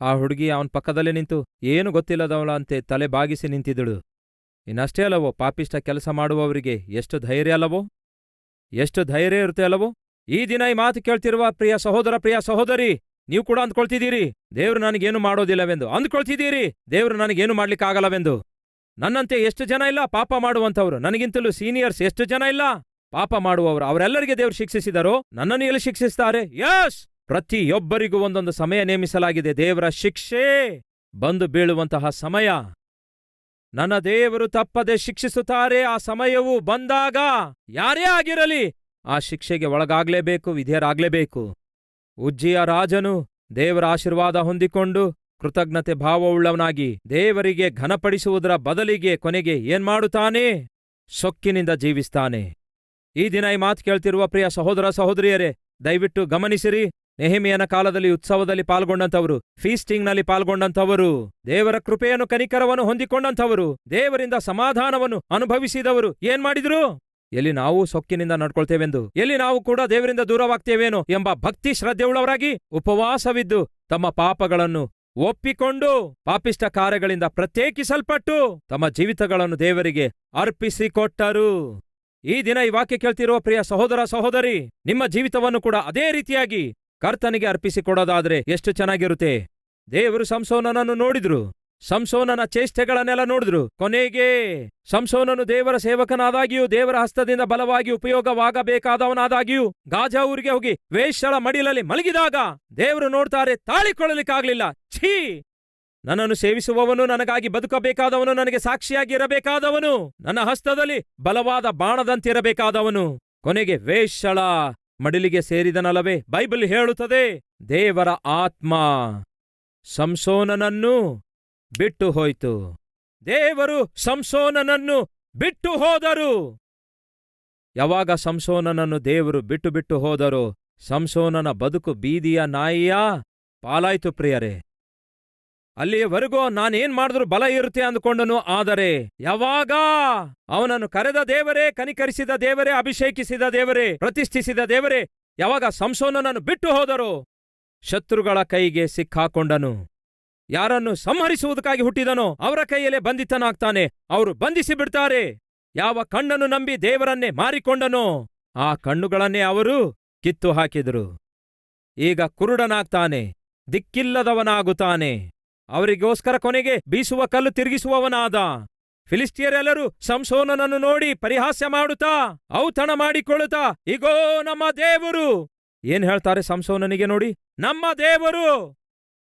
ಆ ಹುಡುಗಿ ಅವನ ಪಕ್ಕದಲ್ಲೇ ನಿಂತು, ಏನು ಗೊತ್ತಿಲ್ಲದವಳ ಅಂತೆ ತಲೆ ಬಾಗಿಸಿ ನಿಂತಿದ್ದಳು. ಇನ್ನಷ್ಟೇ ಅಲ್ಲವೋ ಪಾಪಿಷ್ಟ ಕೆಲಸ ಮಾಡುವವರಿಗೆ ಎಷ್ಟು ಧೈರ್ಯ ಅಲ್ಲವೋ? ಎಷ್ಟು ಧೈರ್ಯ ಇರುತ್ತೆ ಅಲ್ಲವೋ? ಈ ದಿನ ಈ ಮಾತು ಕೇಳ್ತಿರುವ ಪ್ರಿಯ ಸಹೋದರ, ಪ್ರಿಯ ಸಹೋದರಿ, ನೀವು ಕೂಡ ಅಂದ್ಕೊಳ್ತಿದ್ದೀರಿ, ದೇವ್ರು ನನಗೇನು ಮಾಡೋದಿಲ್ಲವೆಂದು. ಅಂದ್ಕೊಳ್ತಿದ್ದೀರಿ, ದೇವ್ರು ನನಗೇನು ಮಾಡ್ಲಿಕ್ಕಾಗಲ್ಲವೆಂದು. ನನ್ನಂತೆ ಎಷ್ಟು ಜನ ಇಲ್ಲ? ಪಾಪ ಮಾಡುವಂಥವ್ರು. ನನಗಿಂತಲೂ ಸೀನಿಯರ್ಸ್ ಎಷ್ಟು ಜನ ಇಲ್ಲ? ಪಾಪ ಮಾಡುವವರು. ಅವರೆಲ್ಲರಿಗೆ ದೇವ್ರು ಶಿಕ್ಷಿಸಿದರೋ, ನನ್ನನ್ನು ಎಲ್ಲಿ ಶಿಕ್ಷಿಸ್ತಾರೆ? ಯಸ್! ಪ್ರತಿಯೊಬ್ಬರಿಗೂ ಒಂದೊಂದು ಸಮಯ ನೇಮಿಸಲಾಗಿದೆ. ದೇವರ ಶಿಕ್ಷೆ ಬಂದು ಬೀಳುವಂತಹ ಸಮಯ. ನನ್ನ ದೇವರು ತಪ್ಪದೆ ಶಿಕ್ಷಿಸುತ್ತಾರೆ. ಆ ಸಮಯವು ಬಂದಾಗ ಯಾರೇ ಆಗಿರಲಿ ಆ ಶಿಕ್ಷೆಗೆ ಒಳಗಾಗ್ಲೇಬೇಕು, ವಿಧೇಯರಾಗಲೇಬೇಕು. ಉಜ್ಜಿಯ ರಾಜನು ದೇವರ ಆಶೀರ್ವಾದ ಹೊಂದಿಕೊಂಡು ಕೃತಜ್ಞತೆ ಭಾವವುಳ್ಳವನಾಗಿ ದೇವರಿಗೆ ಘನಪಡಿಸುವುದರ ಬದಲಿಗೆ ಕೊನೆಗೆ ಏನ್ ಮಾಡುತ್ತಾನೆ? ಸೊಕ್ಕಿನಿಂದ ಜೀವಿಸ್ತಾನೆ. ಈ ದಿನ ಈ ಮಾತು ಕೇಳ್ತಿರುವ ಪ್ರಿಯ ಸಹೋದರ ಸಹೋದರಿಯರೇ, ದಯವಿಟ್ಟು ಗಮನಿಸಿರಿ, ನೆಹಿಮಿಯನ ಕಾಲದಲ್ಲಿ ಉತ್ಸವದಲ್ಲಿ ಪಾಲ್ಗೊಂಡಂಥವರು, ಫೀಸ್ಟಿಂಗ್ನಲ್ಲಿ ಪಾಲ್ಗೊಂಡಂಥವರು, ದೇವರ ಕೃಪೆಯನ್ನು ಕನಿಕರವನ್ನು ಹೊಂದಿಕೊಂಡಂಥವರು, ದೇವರಿಂದ ಸಮಾಧಾನವನ್ನು ಅನುಭವಿಸಿದವರು ಏನ್ ಮಾಡಿದ್ರು? ಎಲ್ಲಿ ನಾವು ಸೊಕ್ಕಿನಿಂದ ನಡ್ಕೊಳ್ತೇವೆಂದು? ಎಲ್ಲಿ ನಾವು ಕೂಡ ದೇವರಿಂದ ದೂರವಾಗ್ತೇವೇನೋ? ಎಂಬ ಭಕ್ತಿ ಶ್ರದ್ಧೆಯುಳ್ಳವರಾಗಿ ಉಪವಾಸವಿದ್ದು ತಮ್ಮ ಪಾಪಗಳನ್ನು ಒಪ್ಪಿಕೊಂಡು ಪಾಪಿಷ್ಟ ಕಾರ್ಯಗಳಿಂದ ಪ್ರತ್ಯೇಕಿಸಲ್ಪಟ್ಟು ತಮ್ಮ ಜೀವಿತಗಳನ್ನು ದೇವರಿಗೆ ಅರ್ಪಿಸಿಕೊಟ್ಟರು. ಈ ದಿನ ಈ ವಾಕ್ಯ ಕೇಳ್ತಿರುವ ಪ್ರಿಯ ಸಹೋದರ ಸಹೋದರಿ, ನಿಮ್ಮ ಜೀವಿತವನ್ನು ಕೂಡ ಅದೇ ರೀತಿಯಾಗಿ ಕರ್ತನಿಗೆ ಅರ್ಪಿಸಿಕೊಡೋದಾದ್ರೆ ಎಷ್ಟು ಚೆನ್ನಾಗಿರುತ್ತೆ. ದೇವರು ಸಂಸೋನನನ್ನು ನೋಡಿದ್ರು. ಸಂಸೋನನ ಚೇಷ್ಟೆಗಳನ್ನೆಲ್ಲ ನೋಡಿದ್ರು. ಕೊನೆಗೆ ಸಂಸೋನನು ದೇವರ ಸೇವಕನಾದಾಗಿಯೂ, ದೇವರ ಹಸ್ತದಿಂದ ಬಲವಾಗಿ ಉಪಯೋಗವಾಗಬೇಕಾದವನಾದಾಗಿಯೂ, ಗಾಜಾ ಊರಿಗೆ ಹೋಗಿ ವೇಷಳ ಮಡಿಲಲ್ಲಿ ಮಲಗಿದಾಗ ದೇವರು ನೋಡ್ತಾರೆ, ತಾಳಿಕೊಳ್ಳಲಿಕ್ಕಾಗ್ಲಿಲ್ಲ. ಛೀ! ನನ್ನನ್ನು ಸೇವಿಸುವವನು, ನನಗಾಗಿ ಬದುಕಬೇಕಾದವನು, ನನಗೆ ಸಾಕ್ಷಿಯಾಗಿ ಇರಬೇಕಾದವನು ನನ್ನ ಹಸ್ತದಲ್ಲಿ ಬಲವಾದ ಬಾಣದಂತಿರಬೇಕಾದವನು. ಕೊನೆಗೆ ವೇಷಳ ಮಡಿಲಿಗೆ ಸೇರಿದನಲ್ಲವೇ? ಬೈಬಲ್ ಹೇಳುತ್ತದೆ, ದೇವರ ಆತ್ಮ ಸಂಸೋನನನ್ನು ಬಿಟ್ಟು ಹೋಯ್ತು ದೇವರು ಸಂಸೋನನನ್ನು ಬಿಟ್ಟು ಹೋದರು ಯಾವಾಗ ಸಂಸೋನನನ್ನು ದೇವರು ಬಿಟ್ಟು ಬಿಟ್ಟು ಹೋದರೋ? ಸಂಸೋನನ ಬದುಕು ಬೀದಿಯ ನಾಯಿಯ ಪಾಲಾಯ್ತು ಪ್ರಿಯರೇ. ಅಲ್ಲಿಯವರೆಗೂ ನಾನೇನ್ ಮಾಡಿದ್ರು ಬಲ ಇರುತ್ತೆ ಅಂದುಕೊಂಡನು, ಆದರೆ ಯಾವಾಗ ಅವನನ್ನು ಕರೆದ ದೇವರೇ, ಕನಿಕರಿಸಿದ ದೇವರೇ, ಅಭಿಷೇಕಿಸಿದ ದೇವರೇ, ಪ್ರತಿಷ್ಠಿಸಿದ ದೇವರೇ, ಯಾವಾಗ ಸಂಸೋನನನ್ನು ಬಿಟ್ಟು ಹೋದರು? ಶತ್ರುಗಳ ಕೈಗೆ ಸಿಕ್ಕಾಕೊಂಡನು. ಯಾರನ್ನು ಸಂಹರಿಸುವುದಕ್ಕಾಗಿ ಹುಟ್ಟಿದನೋ ಅವರ ಕೈಯಲ್ಲೇ ಬಂಧಿತನಾಗ್ತಾನೆ. ಅವರು ಬಂಧಿಸಿ ಬಿಡ್ತಾರೆ. ಯಾವ ಕಣ್ಣನ್ನು ನಂಬಿ ದೇವರನ್ನೇ ಮಾರಿಕೊಂಡನೋ ಆ ಕಣ್ಣುಗಳನ್ನೇ ಅವರು ಕಿತ್ತು ಹಾಕಿದರು. ಈಗ ಕುರುಡನಾಗ್ತಾನೆ, ದಿಕ್ಕಿಲ್ಲದವನಾಗುತ್ತಾನೆ. ಅವರಿಗೋಸ್ಕರ ಕೊನೆಗೆ ಬೀಸುವ ಕಲ್ಲು ತಿರುಗಿಸುವವನಾದ. ಫಿಲಿಸ್ಟಿಯರೆಲ್ಲರೂ ಸಂಸೋನನನ್ನು ನೋಡಿ ಪರಿಹಾಸ್ಯ ಮಾಡುತ್ತಾ, ಔತಣ ಮಾಡಿಕೊಳ್ಳುತ್ತಾ, ಇಗೋ ನಮ್ಮ ದೇವರು. ಏನ್ ಹೇಳ್ತಾರೆ ಸಂಸೋನನಿಗೆ ನೋಡಿ, ನಮ್ಮ ದೇವರು.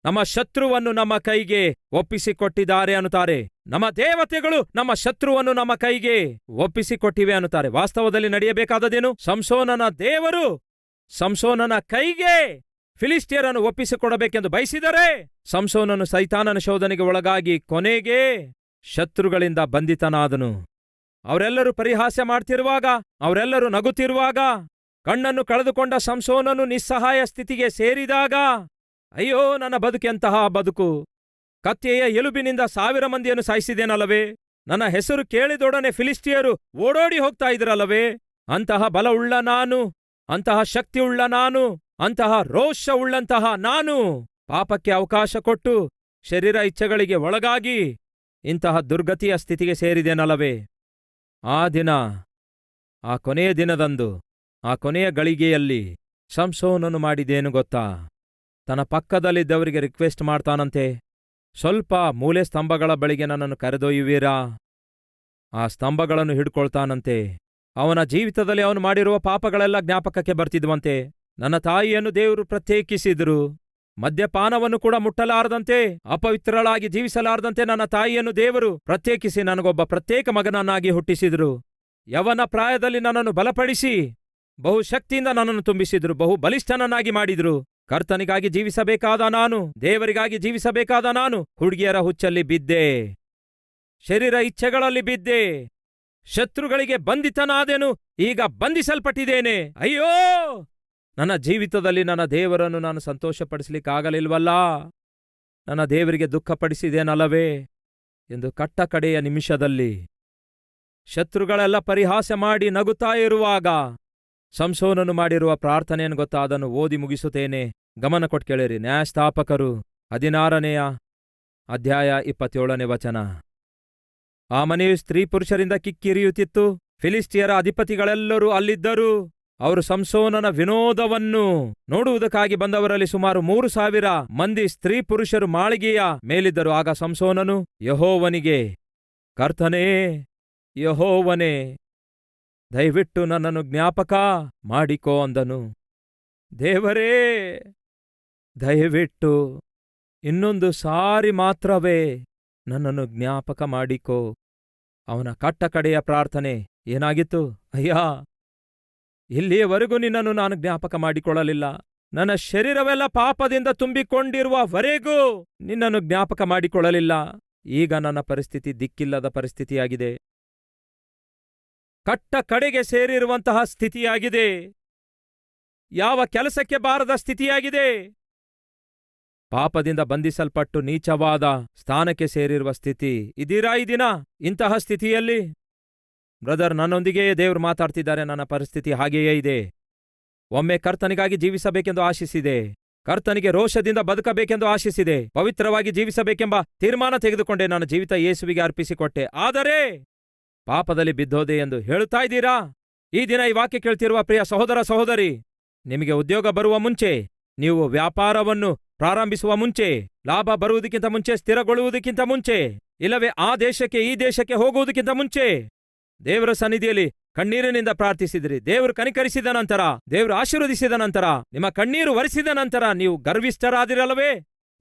ನಮ್ಮ ಶತ್ರುವನ್ನು ನಮ್ಮ ಕೈಗೆ ಒಪ್ಪಿಸಿಕೊಟ್ಟಿದ್ದಾರೆ ಅನ್ನುತ್ತಾರೆ. ನಮ್ಮ ದೇವತೆಗಳು ನಮ್ಮ ಶತ್ರುವನ್ನು ನಮ್ಮ ಕೈಗೆ ಒಪ್ಪಿಸಿಕೊಟ್ಟಿವೆ ಅನ್ನುತ್ತಾರೆ. ವಾಸ್ತವದಲ್ಲಿ ನಡೆಯಬೇಕಾದದೇನು ಸಂಸೋನನ ದೇವರು ಸಂಸೋನನ ಕೈಗೆ ಫಿಲಿಸ್ಟಿಯರನ್ನು ಒಪ್ಪಿಸಿಕೊಡಬೇಕೆಂದು ಬಯಸಿದರೆ ಸಂಸೋನನು ಸೈತಾನನ ಶೋಧನೆಗೆ ಒಳಗಾಗಿ ಕೊನೆಗೆ ಶತ್ರುಗಳಿಂದ ಬಂಧಿತನಾದನು. ಅವರೆಲ್ಲರೂ ಪರಿಹಾಸ್ಯ ಮಾಡ್ತಿರುವಾಗ, ಅವರೆಲ್ಲರೂ ನಗುತ್ತಿರುವಾಗ, ಕಣ್ಣನ್ನು ಕಳೆದುಕೊಂಡ ಸಂಸೋನನು ನಿಸ್ಸಹಾಯ ಸ್ಥಿತಿಗೆ ಸೇರಿದಾಗ ಅಯ್ಯೋ, ನನ್ನ ಬದುಕೆಂತಹ ಬದುಕು. ಕತ್ತೆಯ ಎಲುಬಿನಿಂದ ಸಾವಿರ ಮಂದಿಯನ್ನು ಸಾಯಿಸಿದೇನಲ್ಲವೇ? ನನ್ನ ಹೆಸರು ಕೇಳಿದೊಡನೆ ಫಿಲಿಸ್ಟಿಯರು ಓಡೋಡಿ ಹೋಗ್ತಾ ಇದ್ರಲ್ಲವೇ? ಅಂತಹ ಬಲವುಳ್ಳ ನಾನು, ಅಂತಹ ಶಕ್ತಿಯುಳ್ಳ ನಾನು, ಅಂತಹ ರೋಷವುಳ್ಳಂತಹ ನಾನು. ಪಾಪಕ್ಕೆ ಅವಕಾಶ ಕೊಟ್ಟು ಶರೀರ ಇಚ್ಛೆಗಳಿಗೆ ಒಳಗಾಗಿ ಇಂತಹ ದುರ್ಗತಿಯ ಸ್ಥಿತಿಗೆ ಸೇರಿದೆನಲ್ಲವೇ? ಆ ದಿನ, ಆ ಕೊನೆಯ ದಿನದಂದು, ಆ ಕೊನೆಯ ಗಳಿಗೆಯಲ್ಲಿ ಸಂಸೋನನು ಮಾಡಿದೇನು ಗೊತ್ತಾ? ತನ್ನ ಪಕ್ಕದಲ್ಲಿದ್ದವರಿಗೆ ರಿಕ್ವೆಸ್ಟ್ ಮಾಡ್ತಾನಂತೆ, ಸ್ವಲ್ಪ ಮೂಲೆ ಸ್ತಂಭಗಳ ಬಳಿಗೆ ನನ್ನನ್ನು ಕರೆದೊಯ್ಯುವೀರಾ? ಆ ಸ್ತಂಭಗಳನ್ನು ಹಿಡ್ಕೊಳ್ತಾನಂತೆ, ಅವನ ಜೀವಿತದಲ್ಲಿ ಅವನು ಮಾಡಿರುವ ಪಾಪಗಳೆಲ್ಲ ಜ್ಞಾಪಕಕ್ಕೆ ಬರ್ತಿದ್ವಂತೆ. ನನ್ನ ತಾಯಿಯನ್ನು ದೇವರು ಪ್ರತ್ಯೇಕಿಸಿದ್ರು. ಮದ್ಯಪಾನವನ್ನು ಕೂಡ ಮುಟ್ಟಲಾರದಂತೆ, ಅಪವಿತ್ರಳಾಗಿ ಜೀವಿಸಲಾರದಂತೆ ನನ್ನ ತಾಯಿಯನ್ನು ದೇವರು ಪ್ರತ್ಯೇಕಿಸಿ ನನಗೊಬ್ಬ ಪ್ರತ್ಯೇಕ ಮಗನನ್ನಾಗಿ ಹುಟ್ಟಿಸಿದ್ರು. ಯವನ ಪ್ರಾಯದಲ್ಲಿ ನನ್ನನ್ನು ಬಲಪಡಿಸಿ, ಬಹುಶಕ್ತಿಯಿಂದ ನನ್ನನ್ನು ತುಂಬಿಸಿದ್ರು ಬಹು ಬಲಿಷ್ಠನನ್ನಾಗಿ ಮಾಡಿದ್ರು. ಕರ್ತನಿಗಾಗಿ ಜೀವಿಸಬೇಕಾದ ನಾನು, ದೇವರಿಗಾಗಿ ಜೀವಿಸಬೇಕಾದ ನಾನು, ಹುಡುಗಿಯರ ಹುಚ್ಚಲ್ಲಿ ಬಿದ್ದೆ, ಶರೀರ ಇಚ್ಛೆಗಳಲ್ಲಿ ಬಿದ್ದೆ, ಶತ್ರುಗಳಿಗೆ ಬಂಧಿತನಾದೆನು, ಈಗ ಬಂಧಿಸಲ್ಪಟ್ಟಿದ್ದೇನೆ. ಅಯ್ಯೋ! ನನ್ನ ಜೀವಿತದಲ್ಲಿ ನನ್ನ ದೇವರನ್ನು ನಾನು ಸಂತೋಷಪಡಿಸಲಿಕ್ಕಾಗಲಿಲ್ವಲ್ಲ? ನನ್ನ ದೇವರಿಗೆ ದುಃಖಪಡಿಸಿದೇನಲ್ಲವೇ? ಎಂದು ಕಟ್ಟ ಕಡೆಯ ನಿಮಿಷದಲ್ಲಿ ಶತ್ರುಗಳೆಲ್ಲ ಪರಿಹಾಸ ಮಾಡಿ ನಗುತ್ತಾ ಇರುವಾಗ ಸಂಸೋನನು ಮಾಡಿರುವ ಪ್ರಾರ್ಥನೆಯನ್ನು ಗೊತ್ತಾ ಅದನ್ನು ಓದಿ ಮುಗಿಸುತ್ತೇನೆ. ಗಮನ ಕೊಟ್ಟು ಕೇಳಿರಿ. ನ್ಯಾಯಸ್ಥಾಪಕರು, ಹದಿನಾರನೆಯ ಅಧ್ಯಾಯ ಇಪ್ಪತ್ತೇಳನೇ ವಚನ. ಆ ಮನೆಯು ಸ್ತ್ರೀ ಪುರುಷರಿಂದ ಕಿಕ್ಕಿರಿಯುತ್ತಿತ್ತು. ಫಿಲಿಸ್ಟಿಯರ ಅಧಿಪತಿಗಳೆಲ್ಲರೂ ಅಲ್ಲಿದ್ದರು. ಅವರು ಸಂಸೋನನ ವಿನೋದವನ್ನು ನೋಡುವುದಕ್ಕಾಗಿ ಬಂದವರಲ್ಲಿ ಸುಮಾರು ಮೂರು ಸಾವಿರ ಮಂದಿ ಸ್ತ್ರೀ ಪುರುಷರು ಮಾಳಿಗೆಯ ಮೇಲಿದ್ದರು. ಆಗ ಸಂಸೋನನು ಯಹೋವನಿಗೆ, ಕರ್ತನೇ, ಯಹೋವನೇ ದಯವಿಟ್ಟು ನನ್ನನ್ನು ಜ್ಞಾಪಕ ಮಾಡಿಕೋ ಅಂದನು. ದೇವರೇ, ದಯವಿಟ್ಟು ಇನ್ನೊಂದು ಸಾರಿ ಮಾತ್ರವೇ ನನ್ನನ್ನು ಜ್ಞಾಪಕ ಮಾಡಿಕೋ. ಅವನ ಕಟ್ಟಕಡೆಯ ಪ್ರಾರ್ಥನೆ ಏನಾಗಿತ್ತು? ಅಯ್ಯ, ಇಲ್ಲಿಯವರೆಗೂ ನಿನ್ನನ್ನು ನಾನು ಜ್ಞಾಪಕ ಮಾಡಿಕೊಳ್ಳಲಿಲ್ಲ. ನನ್ನ ಶರೀರವೆಲ್ಲ ಪಾಪದಿಂದ ತುಂಬಿಕೊಂಡಿರುವವರೆಗೂ ನಿನ್ನನ್ನು ಜ್ಞಾಪಕ ಮಾಡಿಕೊಳ್ಳಲಿಲ್ಲ. ಈಗ ನನ್ನ ಪರಿಸ್ಥಿತಿ ದಿಕ್ಕಿಲ್ಲದ ಪರಿಸ್ಥಿತಿಯಾಗಿದೆ. ಕಟ್ಟ ಕಡೆಗೆ ಸೇರಿರುವಂತಹ ಸ್ಥಿತಿಯಾಗಿದೆ. ಯಾವ ಕೆಲಸಕ್ಕೆ ಬಾರದ ಸ್ಥಿತಿಯಾಗಿದೆ. ಪಾಪದಿಂದ ಬಂಧಿಸಲ್ಪಟ್ಟು ನೀಚವಾದ ಸ್ಥಾನಕ್ಕೆ ಸೇರಿರುವ ಸ್ಥಿತಿ ಇದೀರಾ ಈ ದಿನ, ಇಂತಹ ಸ್ಥಿತಿಯಲ್ಲಿ? ಬ್ರದರ್ ನನ್ನೊಂದಿಗೆಯೇ ದೇವರು ಮಾತಾಡ್ತಿದ್ದಾರೆ, ನನ್ನ ಪರಿಸ್ಥಿತಿ ಹಾಗೆಯೇ ಇದೆ. ಒಮ್ಮೆ ಕರ್ತನಿಗಾಗಿ ಜೀವಿಸಬೇಕೆಂದು ಆಶಿಸಿದೆ. ಕರ್ತನಿಗೆ ರೋಷದಿಂದ ಬದುಕಬೇಕೆಂದು ಆಶಿಸಿದೆ. ಪವಿತ್ರವಾಗಿ ಜೀವಿಸಬೇಕೆಂಬ ತೀರ್ಮಾನ ತೆಗೆದುಕೊಂಡೆ, ನನ್ನ ಜೀವಿತ ಯೇಸುವಿಗೆ ಅರ್ಪಿಸಿಕೊಟ್ಟೆ. ಆದರೆ ಪಾಪದಲ್ಲಿ ಬಿದ್ದೋದೆ ಎಂದು ಹೇಳುತ್ತಾ ಇದ್ದೀರಾ? ಈ ದಿನ ಈ ವಾಕ್ಯ ಕೇಳ್ತಿರುವ ಪ್ರಿಯ ಸಹೋದರ ಸಹೋದರಿ, ನಿಮಗೆ ಉದ್ಯೋಗ ಬರುವ ಮುಂಚೆ, ನೀವು ವ್ಯಾಪಾರವನ್ನು ಪ್ರಾರಂಭಿಸುವ ಮುಂಚೆ, ಲಾಭ ಬರುವುದಕ್ಕಿಂತ ಮುಂಚೆ, ಸ್ಥಿರಗೊಳ್ಳುವುದಕ್ಕಿಂತ ಮುಂಚೆ, ಇಲ್ಲವೇ ಆ ದೇಶಕ್ಕೆ ಈ ದೇಶಕ್ಕೆ ಹೋಗುವುದಕ್ಕಿಂತ ಮುಂಚೆ, ದೇವರ ಸನ್ನಿಧಿಯಲ್ಲಿ ಕಣ್ಣೀರಿನಿಂದ ಪ್ರಾರ್ಥಿಸಿದಿರಿ. ದೇವರು ಕನಿಕರಿಸಿದ ನಂತರ, ದೇವರು ಆಶೀರ್ವದಿಸಿದ ನಂತರ, ನಿಮ್ಮ ಕಣ್ಣೀರು ಒರೆಸಿದ ನಂತರ ನೀವು ಗರ್ವಿಷ್ಠರಾದಿರಲ್ಲವೇ?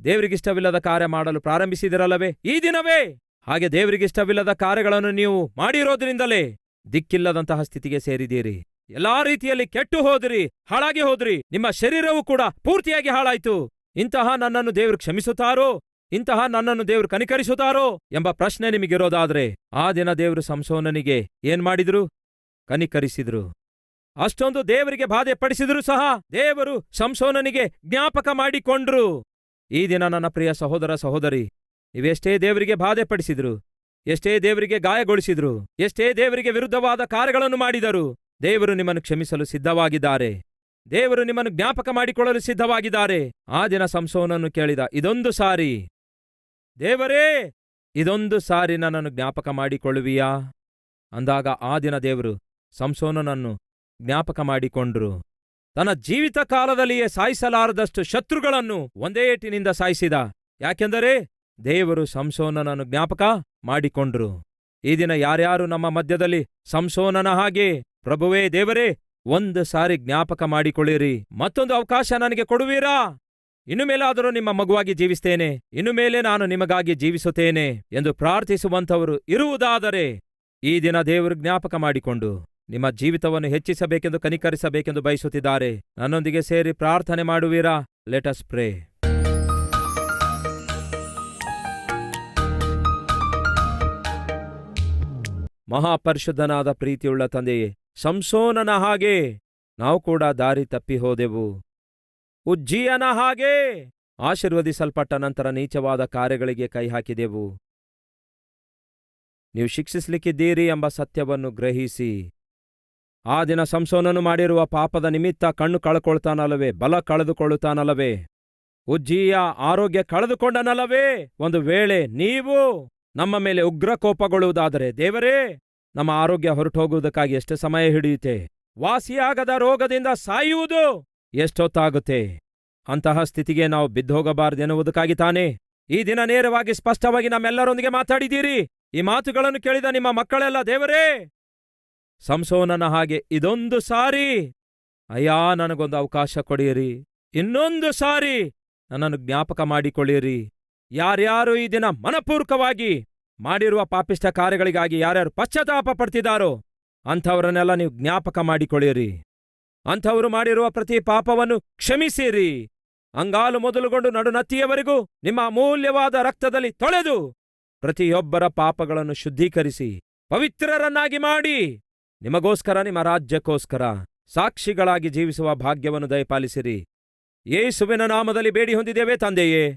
ದೇವರಿಗಿಷ್ಟವಿಲ್ಲದ ಕಾರ್ಯ ಮಾಡಲು ಪ್ರಾರಂಭಿಸಿದಿರಲ್ಲವೇ? ಈ ದಿನವೇ! ಹಾಗೆ ದೇವರಿಗಿಷ್ಟವಿಲ್ಲದ ಕಾರ್ಯಗಳನ್ನು ನೀವು ಮಾಡಿರೋದ್ರಿಂದಲೇ ದಿಕ್ಕಿಲ್ಲದಂತಹ ಸ್ಥಿತಿಗೆ ಸೇರಿದ್ದೀರಿ. ಎಲ್ಲಾ ರೀತಿಯಲ್ಲಿ ಕೆಟ್ಟು ಹೋದ್ರಿ, ಹಾಳಾಗಿ ಹೋದ್ರಿ. ನಿಮ್ಮ ಶರೀರವೂ ಕೂಡ ಪೂರ್ತಿಯಾಗಿ ಹಾಳಾಯ್ತು. ಇಂತಹ ನನ್ನನ್ನು ದೇವರು ಕ್ಷಮಿಸುತ್ತಾರೋ, ಇಂತಹ ನನ್ನನ್ನು ದೇವರು ಕನಿಕರಿಸುತ್ತಾರೋ ಎಂಬ ಪ್ರಶ್ನೆ ನಿಮಗಿರೋದಾದ್ರೆ ಆ ದಿನ ದೇವರು ಸಂಸೋನನಿಗೆ ಏನ್ ಮಾಡಿದ್ರು? ಕನಿಕರಿಸಿದ್ರು. ಅಷ್ಟೊಂದು ದೇವರಿಗೆ ಬಾಧೆ ಪಡಿಸಿದ್ರು ಸಹ ದೇವರು ಸಂಸೋನನಿಗೆ ಜ್ಞಾಪಕ ಮಾಡಿಕೊಂಡ್ರು. ಈ ದಿನ ನನ್ನ ಪ್ರಿಯ ಸಹೋದರ ಸಹೋದರಿ ನೀವೆಷ್ಟೇ ದೇವರಿಗೆ ಬಾಧೆ ಪಡಿಸಿದ್ರು ಎಷ್ಟೇ ದೇವರಿಗೆ ಗಾಯಗೊಳಿಸಿದ್ರು, ಎಷ್ಟೇ ದೇವರಿಗೆ ವಿರುದ್ಧವಾದ ಕಾರ್ಯಗಳನ್ನು ಮಾಡಿದರು, ದೇವರು ನಿಮ್ಮನ್ನು ಕ್ಷಮಿಸಲು ಸಿದ್ಧವಾಗಿದ್ದಾರೆ. ದೇವರು ನಿಮ್ಮನ್ನು ಜ್ಞಾಪಕ ಮಾಡಿಕೊಳ್ಳಲು ಸಿದ್ಧವಾಗಿದ್ದಾರೆ. ಆ ದಿನ ಸಂಸೋನನ್ನು ಕೇಳಿದ, ಇದೊಂದು ಸಾರಿ. ದೇವರೇ, ಇದೊಂದು ಸಾರಿ ನನ್ನನ್ನು ಜ್ಞಾಪಕ ಮಾಡಿಕೊಳ್ಳುವಿಯಾ? ಅಂದಾಗ ಆ ದಿನ ದೇವರು ಸಂಸೋನನನ್ನು ಜ್ಞಾಪಕ ಮಾಡಿಕೊಂಡ್ರು. ತನ್ನ ಜೀವಿತ ಕಾಲದಲ್ಲಿಯೇ ಸಾಯಿಸಲಾರದಷ್ಟು ಶತ್ರುಗಳನ್ನು ಒಂದೇ ಏಟಿನಿಂದ ಸಾಯಿಸಿದ. ಯಾಕೆಂದರೆ ದೇವರು ಸಂಸೋನನನ್ನು ಜ್ಞಾಪಕ ಮಾಡಿಕೊಂಡ್ರು. ಈ ದಿನ ಯಾರ್ಯಾರು ನಮ್ಮ ಮಧ್ಯದಲ್ಲಿ ಸಂಸೋನನ ಹಾಗೆ, ಪ್ರಭುವೇ ದೇವರೇ, ಒಂದು ಸಾರಿ ಜ್ಞಾಪಕ ಮಾಡಿಕೊಳ್ಳಿರಿ, ಮತ್ತೊಂದು ಅವಕಾಶ ನನಗೆ ಕೊಡುವೀರಾ? ಇನ್ನು ಮೇಲಾದರೂ ನಿಮ್ಮ ಮಗುವಾಗಿ ಜೀವಿಸ್ತೇನೆ, ಇನ್ನು ಮೇಲೆ ನಾನು ನಿಮಗಾಗಿ ಜೀವಿಸುತ್ತೇನೆ ಎಂದು ಪ್ರಾರ್ಥಿಸುವಂಥವರು ಇರುವುದಾದರೆ, ಈ ದಿನ ದೇವರು ಜ್ಞಾಪಕ ಮಾಡಿಕೊಂಡು, ನಿಮ್ಮ ಜೀವಿತವನ್ನು ಹೆಚ್ಚಿಸಬೇಕೆಂದು ಕನಿಕರಿಸಬೇಕೆಂದು ಬಯಸುತ್ತಿದ್ದಾರೆ, ನನ್ನೊಂದಿಗೆ ಸೇರಿ ಪ್ರಾರ್ಥನೆ ಮಾಡುವೀರಾ? ಲೆಟಸ್ ಪ್ರೇ ಮಹಾಪರಿಶುದ್ಧನಾದ ಪ್ರೀತಿಯುಳ್ಳ ತಂದೆಯೇ, ಸಂಸೋನನ ಹಾಗೆ ನಾವು ಕೂಡ ದಾರಿ ತಪ್ಪಿ ಹೋದೆವು. ಉಜ್ಜೀಯನ ಹಾಗೆ ಆಶೀರ್ವದಿಸಲ್ಪಟ್ಟ ನಂತರ ನೀಚವಾದ ಕಾರ್ಯಗಳಿಗೆ ಕೈ ಹಾಕಿದೆವು. ನೀವು ಶಿಕ್ಷಿಸಲಿಕ್ಕಿದ್ದೀರಿ ಎಂಬ ಸತ್ಯವನ್ನು ಗ್ರಹಿಸಿ. ಆ ದಿನ ಸಂಸೋನನು ಮಾಡಿರುವ ಪಾಪದ ನಿಮಿತ್ತ ಕಣ್ಣು ಕಳ್ಕೊಳ್ತಾನಲ್ಲವೇ, ಬಲ ಕಳೆದುಕೊಳ್ಳುತ್ತಾನಲ್ಲವೇ? ಉಜ್ಜಿಯ ಆರೋಗ್ಯ ಕಳೆದುಕೊಂಡನಲ್ಲವೇ? ಒಂದು ವೇಳೆ ನೀವು ನಮ್ಮ ಮೇಲೆ ಉಗ್ರ ಕೋಪಗೊಳ್ಳುವುದಾದರೆ, ದೇವರೇ, ನಮ್ಮ ಆರೋಗ್ಯ ಹೊರಟೋಗುವುದಕ್ಕಾಗಿ ಎಷ್ಟು ಸಮಯ ಹಿಡಿಯುತ್ತೆ. ವಾಸಿಯಾಗದ ರೋಗದಿಂದ ಸಾಯುವುದು ಎಷ್ಟೊತ್ತಾಗುತ್ತೆ. ಅಂತಹ ಸ್ಥಿತಿಗೆ ನಾವು ಬಿದ್ದೋಗಬಾರದೆನ್ನುವುದಕ್ಕಾಗಿ ತಾನೇ. ಈ ದಿನ ನೇರವಾಗಿ ಸ್ಪಷ್ಟವಾಗಿ ನಮ್ಮೆಲ್ಲರೊಂದಿಗೆ ಮಾತಾಡಿದ್ದೀರಿ. ಈ ಮಾತುಗಳನ್ನು ಕೇಳಿದ ನಿಮ್ಮ ಮಕ್ಕಳೆಲ್ಲ, ದೇವರೇ, ಸಂಸೋನನ ಹಾಗೆ ಇದೊಂದು ಸಾರಿ. ಅಯ್ಯಾ, ನನಗೊಂದು ಅವಕಾಶ ಕೊಡಿಯಿರಿ. ಇನ್ನೊಂದು ಸಾರಿ ನನ್ನನ್ನು ಜ್ಞಾಪಕ ಮಾಡಿಕೊಳ್ಳಿರಿ. ಯಾರ್ಯಾರು ಈ ದಿನ ಮನಪೂರ್ವಕವಾಗಿ ಮಾಡಿರುವ ಪಾಪಿಷ್ಠ ಕಾರ್ಯಗಳಿಗಾಗಿ ಯಾರ್ಯಾರು ಪಶ್ಚಾತ್ತಾಪ ಪಡ್ತಿದ್ದಾರೋ ಅಂಥವರನ್ನೆಲ್ಲ ನೀವು ಜ್ಞಾಪಕ ಮಾಡಿಕೊಳ್ಳಿರಿ. ಅಂಥವರು ಮಾಡಿರುವ ಪ್ರತಿ ಪಾಪವನ್ನು ಕ್ಷಮಿಸಿರಿ. ಅಂಗಾಲು ಮೊದಲುಗೊಂಡು ನಡುನತ್ತಿಯವರೆಗೂ ನಿಮ್ಮ ಅಮೂಲ್ಯವಾದ ರಕ್ತದಲ್ಲಿ ತೊಳೆದು ಪ್ರತಿಯೊಬ್ಬರ ಪಾಪಗಳನ್ನು ಶುದ್ಧೀಕರಿಸಿ ಪವಿತ್ರರನ್ನಾಗಿ ಮಾಡಿ. ನಿಮಗೋಸ್ಕರ, ನಿಮ್ಮ ರಾಜ್ಯಕ್ಕೋಸ್ಕರ ಸಾಕ್ಷಿಗಳಾಗಿ ಜೀವಿಸುವ ಭಾಗ್ಯವನ್ನು ದಯಪಾಲಿಸಿರಿ. ಯೇಸುವಿನ ನಾಮದಲ್ಲಿ ಬೇಡಿ ಹೊಂದಿದ್ದೇವೆ ತಂದೆಯೇ.